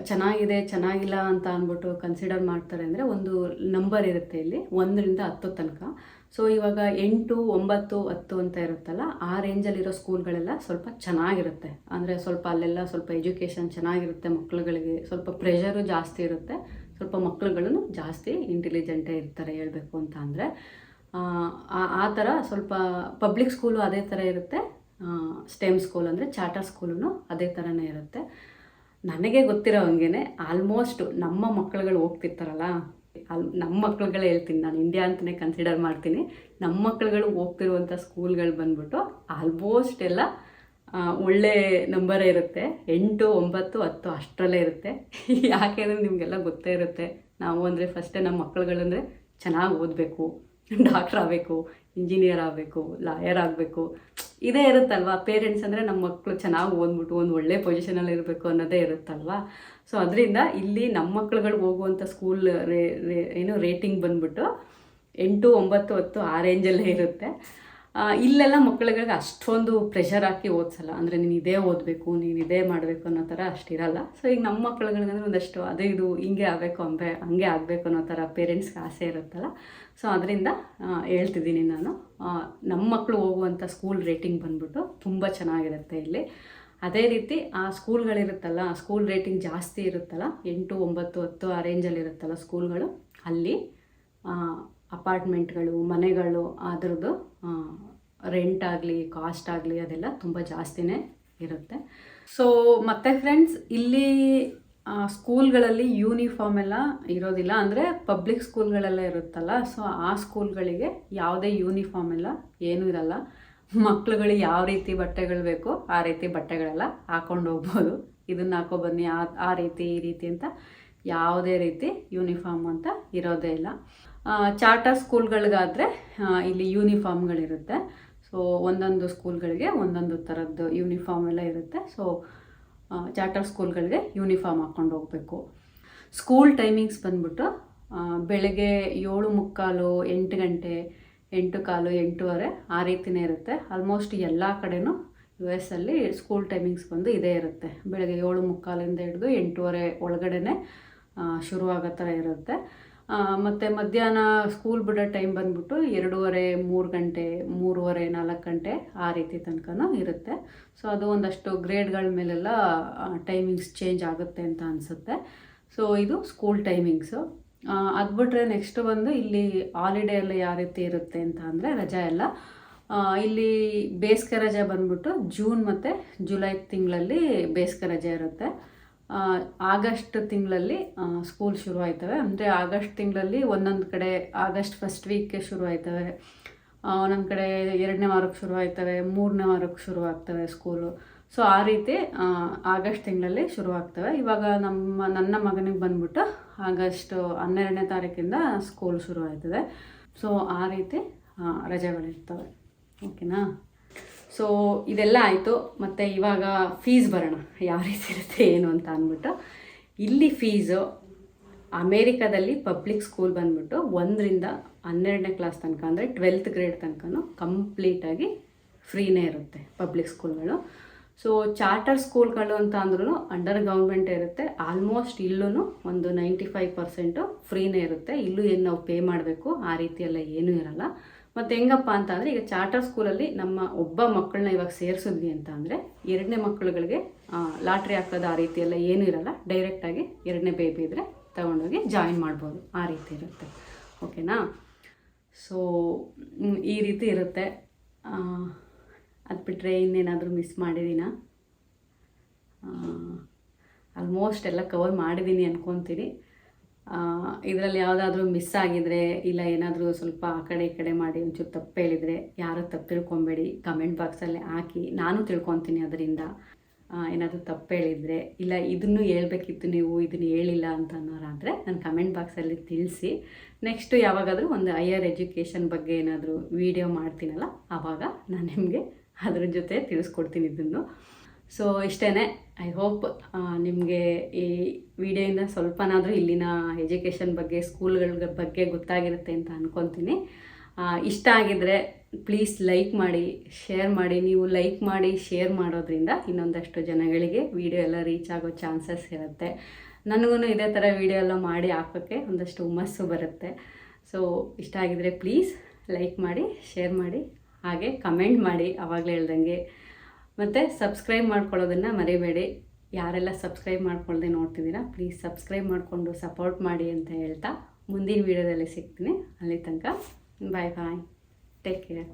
ಚೆನ್ನಾಗಿದೆ, ಚೆನ್ನಾಗಿಲ್ಲ ಅಂತ ಅಂದ್ಬಿಟ್ಟು ಕನ್ಸಿಡರ್ ಮಾಡ್ತಾರೆ ಅಂದರೆ ಒಂದು ನಂಬರ್ ಇರುತ್ತೆ ಇಲ್ಲಿ. ಒಂದರಿಂದ ಹತ್ತು ತನಕ. ಸೊ ಇವಾಗ ಎಂಟು, ಒಂಬತ್ತು, ಹತ್ತು ಅಂತ ಇರುತ್ತಲ್ಲ, ಆ ರೇಂಜಲ್ಲಿರೋ ಸ್ಕೂಲ್ಗಳೆಲ್ಲ ಸ್ವಲ್ಪ ಚೆನ್ನಾಗಿರುತ್ತೆ. ಅಂದರೆ ಸ್ವಲ್ಪ ಅಲ್ಲೆಲ್ಲ ಸ್ವಲ್ಪ ಎಜುಕೇಷನ್ ಚೆನ್ನಾಗಿರುತ್ತೆ ಮಕ್ಳುಗಳಿಗೆ. ಸ್ವಲ್ಪ ಪ್ರೆಷರು ಜಾಸ್ತಿ ಇರುತ್ತೆ. ಸ್ವಲ್ಪ ಮಕ್ಕಳುಗಳೂ ಜಾಸ್ತಿ ಇಂಟೆಲಿಜೆಂಟೇ ಇರ್ತಾರೆ ಹೇಳಬೇಕು ಅಂತ ಅಂದರೆ. ಆ ಥರ ಸ್ವಲ್ಪ ಪಬ್ಲಿಕ್ ಸ್ಕೂಲು ಅದೇ ಥರ ಇರುತ್ತೆ. ಸ್ಟೆಮ್ ಸ್ಕೂಲ್ ಅಂದರೆ ಚಾರ್ಟರ್ ಸ್ಕೂಲು ಅದೇ ಥರನೇ ಇರುತ್ತೆ. ನನಗೆ ಗೊತ್ತಿರೋ ಹಂಗೆ ಆಲ್ಮೋಸ್ಟ್ ನಮ್ಮ ಮಕ್ಕಳುಗಳು ಹೋಗ್ತಿರ್ತಾರಲ್ಲ ಅಲ್ ನಮ್ಮ ಮಕ್ಳುಗಳೇ ಹೇಳ್ತೀನಿ, ನಾನು ಇಂಡಿಯಾ ಅಂತಲೇ ಕನ್ಸಿಡರ್ ಮಾಡ್ತೀನಿ. ನಮ್ಮ ಮಕ್ಳುಗಳು ಹೋಗ್ತಿರುವಂಥ ಸ್ಕೂಲ್ಗಳು ಬಂದ್ಬಿಟ್ಟು ಆಲ್ಮೋಸ್ಟ್ ಎಲ್ಲ ಒಳ್ಳೆ ನಂಬರೇ ಇರುತ್ತೆ. ಎಂಟು, ಒಂಬತ್ತು, ಹತ್ತು ಅಷ್ಟರಲ್ಲೇ ಇರುತ್ತೆ. ಯಾಕೆ ಅಂದರೆ ನಿಮಗೆಲ್ಲ ಗೊತ್ತೇ ಇರುತ್ತೆ. ನಾವು ಅಂದರೆ ಫಸ್ಟೇ ನಮ್ಮ ಮಕ್ಳುಗಳಂದರೆ ಚೆನ್ನಾಗಿ ಓದಬೇಕು ಡಾಕ್ಟ್ರ್ ಆಗಬೇಕು ಇಂಜಿನಿಯರ್ ಆಗಬೇಕು ಲಾಯರ್ ಆಗಬೇಕು. ಇದೇ ಇರುತ್ತಲ್ವ? ಪೇರೆಂಟ್ಸ್ ಅಂದರೆ ನಮ್ಮ ಮಕ್ಕಳು ಚೆನ್ನಾಗಿ ಓದ್ಬಿಟ್ಟು ಒಂದು ಒಳ್ಳೆ ಪೊಸಿಷನಲ್ಲಿ ಇರಬೇಕು ಅನ್ನೋದೇ ಇರುತ್ತಲ್ವಾ? ಸೊ ಅದರಿಂದ ಇಲ್ಲಿ ನಮ್ಮ ಮಕ್ಳುಗಳಿಗೆ ಹೋಗುವಂಥ ಸ್ಕೂಲ್ ರೇ ಏನು ರೇಟಿಂಗ್ ಬಂದ್ಬಿಟ್ಟು ಎಂಟು, ಒಂಬತ್ತು, ಹತ್ತು ಆ ರೇಂಜಲ್ಲೇ ಇರುತ್ತೆ. ಇಲ್ಲೆಲ್ಲ ಮಕ್ಕಳುಗಳಿಗೆ ಅಷ್ಟೊಂದು ಪ್ರೆಷರ್ ಹಾಕಿ ಓದಿಸಲ್ಲ. ಅಂದರೆ ನೀನು ಇದೇ ಓದಬೇಕು, ನೀನು ಇದೇ ಮಾಡಬೇಕು ಅನ್ನೋ ಥರ ಅಷ್ಟಿರಲ್ಲ. ಸೊ ಈಗ ನಮ್ಮ ಮಕ್ಕಳುಗಳಿಗಂದ್ರೆ ಒಂದಷ್ಟು ಅದೇ ಇದು ಹಿಂಗೆ ಆಗಬೇಕು ಅಂಬೆ, ಹಂಗೆ ಆಗಬೇಕು ಅನ್ನೋ ಥರ ಪೇರೆಂಟ್ಸ್ಗೆ ಆಸೆ ಇರುತ್ತಲ್ಲ. ಸೊ ಅದರಿಂದ ಹೇಳ್ತಿದ್ದೀನಿ ನಾನು. ನಮ್ಮ ಮಕ್ಕಳು ಹೋಗುವಂಥ ಸ್ಕೂಲ್ ರೇಟಿಂಗ್ ಬಂದ್ಬಿಟ್ಟು ತುಂಬ ಚೆನ್ನಾಗಿರುತ್ತೆ ಇಲ್ಲಿ. ಅದೇ ರೀತಿ ಆ ಸ್ಕೂಲ್ಗಳಿರುತ್ತಲ್ಲ, ಆ ಸ್ಕೂಲ್ ರೇಟಿಂಗ್ ಜಾಸ್ತಿ ಇರುತ್ತಲ್ಲ, ಎಂಟು, ಒಂಬತ್ತು, ಹತ್ತು ಆ ರೇಂಜಲ್ಲಿ ಇರುತ್ತಲ್ಲ ಸ್ಕೂಲ್ಗಳು, ಅಲ್ಲಿ ಅಪಾರ್ಟ್ಮೆಂಟ್ಗಳು, ಮನೆಗಳು ಅದರದ್ದು ರೆಂಟ್ ಆಗಲಿ ಕಾಸ್ಟ್ ಆಗಲಿ ಅದೆಲ್ಲ ತುಂಬ ಜಾಸ್ತಿನೇ ಇರುತ್ತೆ. ಸೊ ಮತ್ತೆ ಫ್ರೆಂಡ್ಸ್ ಇಲ್ಲಿ ಸ್ಕೂಲ್ಗಳಲ್ಲಿ ಯೂನಿಫಾರ್ಮ್ ಎಲ್ಲ ಇರೋದಿಲ್ಲ ಅಂದರೆ ಪಬ್ಲಿಕ್ ಸ್ಕೂಲ್ಗಳೆಲ್ಲ ಇರುತ್ತಲ್ಲ ಸೊ ಆ ಸ್ಕೂಲ್ಗಳಿಗೆ ಯಾವುದೇ ಯೂನಿಫಾರ್ಮ್ ಎಲ್ಲ ಏನೂ ಇರಲ್ಲ. ಮಕ್ಳುಗಳಿಗೆ ಯಾವ ರೀತಿ ಬಟ್ಟೆಗಳು ಬೇಕೋ ಆ ರೀತಿ ಬಟ್ಟೆಗಳೆಲ್ಲ ಹಾಕೊಂಡು ಹೋಗ್ಬೋದು. ಇದನ್ನ ಹಾಕೋ ಬನ್ನಿ, ಆ ಆ ರೀತಿ, ಈ ರೀತಿ ಅಂತ ಯಾವುದೇ ರೀತಿ ಯೂನಿಫಾರ್ಮ್ ಅಂತ ಇರೋದೇ ಇಲ್ಲ. ಚಾರ್ಟರ್ ಸ್ಕೂಲ್ಗಳಿಗಾದರೆ ಇಲ್ಲಿ ಯೂನಿಫಾರ್ಮ್ಗಳಿರುತ್ತೆ. ಸೊ, ಒಂದೊಂದು ಸ್ಕೂಲ್ಗಳಿಗೆ ಒಂದೊಂದು ಥರದ್ದು ಯೂನಿಫಾರ್ಮ್ ಎಲ್ಲ ಇರುತ್ತೆ. ಸೊ ಚಾರ್ಟರ್ ಸ್ಕೂಲ್ಗಳಿಗೆ ಯೂನಿಫಾರ್ಮ್ ಹಾಕ್ಕೊಂಡು ಹೋಗಬೇಕು. ಸ್ಕೂಲ್ ಟೈಮಿಂಗ್ಸ್ ಬಂದ್ಬಿಟ್ಟು ಬೆಳಗ್ಗೆ ಏಳು ಮುಕ್ಕಾಲು ಎಂಟು ಗಂಟೆ ಎಂಟು ಕಾಲು ಎಂಟೂವರೆ ಆ ರೀತಿನೇ ಇರುತ್ತೆ. ಆಲ್ಮೋಸ್ಟ್ ಎಲ್ಲ ಕಡೆನೂ ಯು ಎಸ್ ಅಲ್ಲಿ ಸ್ಕೂಲ್ ಟೈಮಿಂಗ್ಸ್ ಬಂದು ಇದೇ ಇರುತ್ತೆ. ಬೆಳಗ್ಗೆ ಏಳು ಮುಕ್ಕಾಲಿಂದ ಹಿಡಿದು ಎಂಟೂವರೆ ಒಳಗಡೆನೆ ಶುರುವಾಗೋ ಥರ ಇರುತ್ತೆ. ಮತ್ತು ಮಧ್ಯಾಹ್ನ ಸ್ಕೂಲ್ ಬಿಡೋ ಟೈಮ್ ಬಂದ್ಬಿಟ್ಟು ಎರಡೂವರೆ, ಮೂರು ಗಂಟೆ, ಮೂರುವರೆ, ನಾಲ್ಕು ಗಂಟೆ ಆ ರೀತಿ ತನಕನೂ ಇರುತ್ತೆ. ಸೊ ಅದು ಒಂದಷ್ಟು ಗ್ರೇಡ್ಗಳ ಮೇಲೆಲ್ಲ ಟೈಮಿಂಗ್ಸ್ ಚೇಂಜ್ ಆಗುತ್ತೆ ಅಂತ ಅನಿಸುತ್ತೆ. ಸೊ ಇದು ಸ್ಕೂಲ್ ಟೈಮಿಂಗ್ಸು ಅದು ಬಿಟ್ಟರೆ ನೆಕ್ಸ್ಟ್ ಬಂದು ಇಲ್ಲಿ ಹಾಲಿಡೇ ಎಲ್ಲ ಯಾವ ರೀತಿ ಇರುತ್ತೆ ಅಂತ ಅಂದರೆ ರಜಾ ಎಲ್ಲ. ಇಲ್ಲಿ ಬೇಸಿಗೆ ರಜೆ ಬಂದ್ಬಿಟ್ಟು ಜೂನ್ ಮತ್ತು ಜುಲೈ ತಿಂಗಳಲ್ಲಿ ಬೇಸಿಗೆ ರಜೆ ಇರುತ್ತೆ. ಆಗಸ್ಟ್ ತಿಂಗಳಲ್ಲಿ ಸ್ಕೂಲ್ ಶುರು ಆಯ್ತವೆ. ಅಂದರೆ ಆಗಸ್ಟ್ ತಿಂಗಳಲ್ಲಿ ಒಂದೊಂದು ಕಡೆ ಆಗಸ್ಟ್ ಫಸ್ಟ್ ವೀಕ್ಗೆ ಶುರು ಆಯ್ತವೆ. ಒಂದೊಂದು ಕಡೆ ಎರಡನೇ ವಾರಕ್ಕೆ ಶುರು ಆಯ್ತವೆ, ಮೂರನೇ ವಾರಕ್ಕೆ ಶುರು ಆಗ್ತವೆ ಸ್ಕೂಲು ಸೊ ಆ ರೀತಿ ಆಗಸ್ಟ್ ತಿಂಗಳಲ್ಲಿ ಶುರು ಆಗ್ತವೆ ಇವಾಗ ನಮ್ಮ, ನನ್ನ ಮಗನಿಗೆ ಬಂದ್ಬಿಟ್ಟು ಆಗಸ್ಟ್ ಹನ್ನೆರಡನೇ ತಾರೀಕಿಂದ ಸ್ಕೂಲ್ ಶುರು ಆಯ್ತದೆ. ಸೊ ಆ ರೀತಿ ರಜೆಗಳಿರ್ತವೆ. ಓಕೆನಾ ಸೊ ಇದೆಲ್ಲ ಆಯಿತು. ಮತ್ತು ಇವಾಗ ಫೀಸ್ ಬರೋಣ. ಯಾವ ರೀತಿ ಇರುತ್ತೆ, ಏನು ಅಂತ ಅಂದ್ಬಿಟ್ಟು. ಇಲ್ಲಿ ಫೀಸು ಅಮೇರಿಕಾದಲ್ಲಿ ಪಬ್ಲಿಕ್ ಸ್ಕೂಲ್ ಬಂದ್ಬಿಟ್ಟು ಒಂದರಿಂದ ಹನ್ನೆರಡನೇ ಕ್ಲಾಸ್ ತನಕ, ಅಂದರೆ ಟ್ವೆಲ್ತ್ ಗ್ರೇಡ್ ತನಕ ಕಂಪ್ಲೀಟಾಗಿ ಫ್ರೀನೇ ಇರುತ್ತೆ ಪಬ್ಲಿಕ್ ಸ್ಕೂಲ್ಗಳು ಸೊ ಚಾರ್ಟರ್ ಸ್ಕೂಲ್ಗಳು ಅಂತ ಅಂದ್ರೂ ಅಂಡರ್ ಗೌರ್ಮೆಂಟ್ ಇರುತ್ತೆ. ಆಲ್ಮೋಸ್ಟ್ ಇಲ್ಲೂ ಒಂದು ನೈಂಟಿ ಫೈವ್ ಪರ್ಸೆಂಟು ಫ್ರೀನೇ ಇರುತ್ತೆ. ಇಲ್ಲೂ ಏನು ನಾವು ಪೇ ಮಾಡಬೇಕು, ಆ ರೀತಿ ಎಲ್ಲ ಏನೂ ಇರಲ್ಲ. ಮತ್ತು ಹೆಂಗಪ್ಪ ಅಂತ ಅಂದರೆ, ಈಗ ಚಾರ್ಟರ್ ಸ್ಕೂಲಲ್ಲಿ ನಮ್ಮ ಒಬ್ಬ ಮಕ್ಕಳನ್ನ ಇವಾಗ ಸೇರಿಸಿದ್ವಿ ಅಂತ ಅಂದರೆ, ಎರಡನೇ ಮಕ್ಕಳುಗಳಿಗೆ ಲಾಟ್ರಿ ಹಾಕೋದು ಆ ರೀತಿ ಎಲ್ಲ ಏನೂ ಇರಲ್ಲ. ಡೈರೆಕ್ಟಾಗಿ ಎರಡನೇ ಬೇಬಿ ಇದ್ದರೆ ತಗೊಂಡೋಗಿ ಜಾಯಿನ್ ಮಾಡ್ಬೋದು. ಆ ರೀತಿ ಇರುತ್ತೆ. ಓಕೆನಾ ಸೊ ಈ ರೀತಿ ಇರುತ್ತೆ. ಅದು ಬಿಟ್ಟರೆ ಇನ್ನೇನಾದರೂ ಮಿಸ್ ಮಾಡಿದ್ದೀನಾ ಆಲ್ಮೋಸ್ಟ್ ಎಲ್ಲ ಕವರ್ ಮಾಡಿದ್ದೀನಿ ಅಂದ್ಕೊತೀನಿ ಇದರಲ್ಲಿ ಯಾವುದಾದ್ರೂ ಮಿಸ್ ಆಗಿದ್ರೆ ಇಲ್ಲ ಏನಾದರೂ ಸ್ವಲ್ಪ ಆ ಕಡೆ ಈ ಕಡೆ ಮಾಡಿ ಒಂಚೂರು ತಪ್ಪು ಹೇಳಿದರೆ ಯಾರು ತಪ್ಪು ತಿಳ್ಕೊಬೇಡಿ ಕಮೆಂಟ್ ಬಾಕ್ಸಲ್ಲಿ ಹಾಕಿ ನಾನು ತಿಳ್ಕೊತೀನಿ ಅದರಿಂದ. ಏನಾದರೂ ತಪ್ಪು ಹೇಳಿದರೆ ಇಲ್ಲ ಇದನ್ನು ಹೇಳ್ಬೇಕಿತ್ತು ನೀವು, ಇದನ್ನು ಹೇಳಿಲ್ಲ ಅಂತ ಅನ್ನೋರಾದರೆ ನಾನು ಕಮೆಂಟ್ ಬಾಕ್ಸಲ್ಲಿ ತಿಳಿಸಿ. ನೆಕ್ಸ್ಟು ಯಾವಾಗಾದರೂ ಒಂದು ಹೈಯರ್ ಎಜುಕೇಷನ್ ಬಗ್ಗೆ ಏನಾದರೂ ವೀಡಿಯೋ ಮಾಡ್ತೀನಲ್ಲ, ಆವಾಗ ನಾನು ನಿಮಗೆ ಅದ್ರ ಜೊತೆ ತಿಳಿಸ್ಕೊಡ್ತೀನಿ ಇದನ್ನು. ಸೊ ಇಷ್ಟೇ ಐ ಹೋಪ್ ನಿಮಗೆ ಈ ವಿಡಿಯೋಯಿಂದ ಸ್ವಲ್ಪನಾದರೂ ಇಲ್ಲಿನ ಎಜುಕೇಷನ್ ಬಗ್ಗೆ ಸ್ಕೂಲ್ಗಳ ಬಗ್ಗೆ ಗೊತ್ತಾಗಿರುತ್ತೆ ಅಂತ ಅಂದ್ಕೊತೀನಿ ಇಷ್ಟ ಆಗಿದ್ರೆ ಪ್ಲೀಸ್ ಲೈಕ್ ಮಾಡಿ ಶೇರ್ ಮಾಡಿ, ನೀವು ಲೈಕ್ ಮಾಡಿ ಶೇರ್ ಮಾಡೋದ್ರಿಂದ ಇನ್ನೊಂದಷ್ಟು ಜನಗಳಿಗೆ ವಿಡಿಯೋ ಎಲ್ಲ ರೀಚ್ ಆಗೋ ಚಾನ್ಸಸ್ ಇರುತ್ತೆ. ನನಗೂ ಇದೇ ಥರ ವಿಡಿಯೋ ಎಲ್ಲ ಮಾಡಿ ಹಾಕೋಕ್ಕೆ ಒಂದಷ್ಟು ಹುಮ್ಮಸ್ಸು ಬರುತ್ತೆ. ಸೊ ಇಷ್ಟ ಆಗಿದ್ರೆ ಪ್ಲೀಸ್ ಲೈಕ್ ಮಾಡಿ ಶೇರ್ ಮಾಡಿ. ಹಾಗೆ ಕಮೆಂಟ್ ಮಾಡಿ ಅವಾಗಲೇ ಹೇಳ್ದಂಗೆ. ಮತ್ತು ಸಬ್ಸ್ಕ್ರೈಬ್ ಮಾಡ್ಕೊಳ್ಳೋದನ್ನು ಮರಿಬೇಡಿ. ಯಾರೆಲ್ಲ ಸಬ್ಸ್ಕ್ರೈಬ್ ಮಾಡ್ಕೊಳ್ಳದೆ ನೋಡ್ತಿದ್ದೀರಾ ಪ್ಲೀಸ್ ಸಬ್ಸ್ಕ್ರೈಬ್ ಮಾಡಿಕೊಂಡು ಸಪೋರ್ಟ್ ಮಾಡಿ ಅಂತ ಹೇಳ್ತಾ ಮುಂದಿನ ವೀಡಿಯೋದಲ್ಲಿ ಸಿಗ್ತೀನಿ. ಅಲ್ಲಿ ತನಕ ಬಾಯ್ ಬಾಯ್ ಟೇಕ್ ಕೇರ್